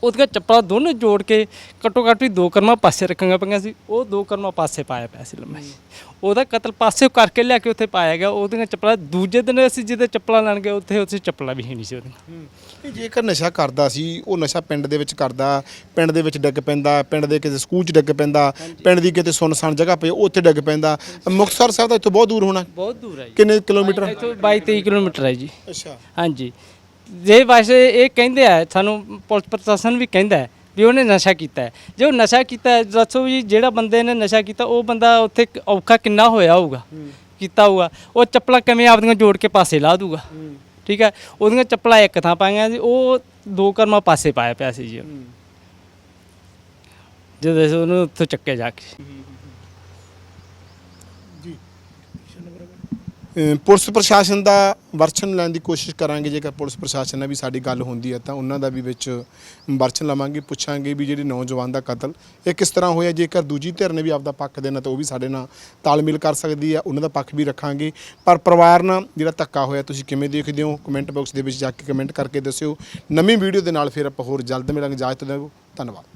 ਉਹਦੀਆਂ ਚੱਪਲਾਂ ਦੋਨੇ ਜੋੜ ਕੇ ਘੱਟੋ ਘੱਟ ਵੀ ਦੋ ਕਰਮਾਂ ਪਾਸੇ ਰੱਖੀਆਂ ਪਈਆਂ ਸੀ। ਉਹ ਦੋ ਕਰਮਾਂ ਪਾਸੇ ਪਾਇਆ ਪਿਆ ਸੀ ਲੰਮਾ ਉਹਦਾ ਕਤਲ ਪਾਸੇ ਕਰਕੇ ਲਿਆ ਕੇ ਉੱਥੇ ਪਾਇਆ ਗਿਆ। ਉਹਦੀਆਂ ਚੱਪਲਾਂ ਦੂਜੇ ਦਿਨ ਅਸੀਂ ਜਿਹਦੇ ਚੱਪਲਾਂ ਲੈਣ ਗਏ ਉੱਥੇ ਉੱਥੇ ਚੱਪਲਾਂ ਵੀ ਨਹੀਂ ਸੀ ਉਹਦੀਆਂ। ਇਹ ਜੇਕਰ ਨਸ਼ਾ ਕਰਦਾ ਸੀ ਉਹ ਨਸ਼ਾ ਪਿੰਡ ਦੇ ਵਿੱਚ ਕਰਦਾ ਪਿੰਡ ਦੇ ਵਿੱਚ ਡਿੱਗ ਪੈਂਦਾ ਪਿੰਡ ਦੇ ਕਿਸੇ ਸਕੂਲ 'ਚ ਡਿੱਗ ਪੈਂਦਾ ਪਿੰਡ ਦੀ ਕਿਤੇ ਸੁੰਨਸਾਨ ਜਗ੍ਹਾ ਪਈ ਉੱਥੇ ਡਿੱਗ ਪੈਂਦਾ। ਮੁਕਤਸਰ ਸਾਹਿਬ ਦਾ ਇੱਥੋਂ ਬਹੁਤ ਦੂਰ ਹੋਣਾ। ਬਹੁਤ ਦੂਰ ਹੈ ਜੀ। ਕਿੰਨੇ ਕਿਲੋਮੀਟਰ? ਇੱਥੋਂ 22 23 ਕਿਲੋਮੀਟਰ ਹੈ ਜੀ। ਅੱਛਾ। ਹਾਂਜੀ। ਜੇ ਵੈਸੇ ਇਹ ਕਹਿੰਦੇ ਆ ਸਾਨੂੰ ਪੁਲਿਸ ਪ੍ਰਸ਼ਾਸਨ ਵੀ ਕਹਿੰਦਾ ਹੈ ਵੀ ਉਹਨੇ ਨਸ਼ਾ ਕੀਤਾ ਹੈ। ਜੇ ਉਹ ਨਸ਼ਾ ਕੀਤਾ ਹੈ ਦੱਸੋ ਜੀ ਜਿਹੜਾ ਬੰਦੇ ਨੇ ਨਸ਼ਾ ਕੀਤਾ ਉਹ ਬੰਦਾ ਉੱਥੇ ਕ- ਔਖਾ ਕਿੰਨਾ ਹੋਇਆ ਹੋਊਗਾ? ਕੀਤਾ ਹੋਊਗਾ। ਉਹ ਚੱਪਲਾਂ ਕਿਵੇਂ ਆਪਦੀਆਂ ਜੋੜ ਕੇ ਪਾਸੇ ਲਾ ਦੂਗਾ? ਠੀਕ ਹੈ? ਉਹਦੀਆਂ ਚੱਪਲਾਂ ਇੱਕ ਥਾਂ ਪਾਈਆਂ ਸੀ ਉਹ ਦੋ ਕਰਮਾ ਪਾਸੇ ਪਾਇਆ ਪਿਆ ਸੀ ਜੀ। ਜਦੋਂ ਅਸੀਂ ਉਹਨੂੰ ਉੱਥੋਂ ਚੱਕੇ ਜਾ ਕੇ। ਪੁਲਿਸ ਪ੍ਰਸ਼ਾਸਨ ਦਾ ਵਰਸ਼ਨ ਲੈਣ ਦੀ ਕੋਸ਼ਿਸ਼ ਕਰਾਂਗੇ। ਜੇਕਰ ਪੁਲਿਸ ਪ੍ਰਸ਼ਾਸਨ ਨਾਲ ਵੀ ਸਾਡੀ ਗੱਲ ਹੁੰਦੀ ਹੈ, ਤਾਂ ਉਹਨਾਂ ਦਾ ਵੀ ਵਿੱਚ ਵਰਸ਼ਨ ਲਵਾਂਗੇ, ਪੁੱਛਾਂਗੇ ਵੀ ਜਿਹੜੇ ਨੌਜਵਾਨ ਦਾ ਕਤਲ ਇਹ ਕਿਸ ਤਰ੍ਹਾਂ ਹੋਇਆ। ਜੇਕਰ ਦੂਜੀ ਧਿਰ ਨੇ ਵੀ ਆਪਦਾ ਪੱਖ ਦੇਣਾ, ਤਾਂ ਉਹ ਵੀ ਸਾਡੇ ਨਾਲ ਤਾਲਮੇਲ ਕਰ ਸਕਦੀ ਹੈ, ਉਹਨਾਂ ਦਾ ਪੱਖ ਵੀ ਰੱਖਾਂਗੇ। ਪਰ ਪਰਿਵਾਰ ਨਾਲ ਜਿਹੜਾ ਧੱਕਾ ਹੋਇਆ, ਤੁਸੀਂ ਕਿਵੇਂ ਦੇਖਦੇ ਹੋ? ਕਮੈਂਟ ਬਾਕਸ ਦੇ ਵਿੱਚ ਜਾ ਕੇ ਕਮੈਂਟ ਕਰਕੇ ਦੱਸਿਓ। ਨਵੀਂ ਵੀਡੀਓ ਦੇ ਨਾਲ ਫਿਰ ਆਪਾਂ ਹੋਰ ਜਲਦ ਮਿਲਾਂਗੇ। ਇਜਾਜ਼ਤ ਦਿਓ, ਧੰਨਵਾਦ।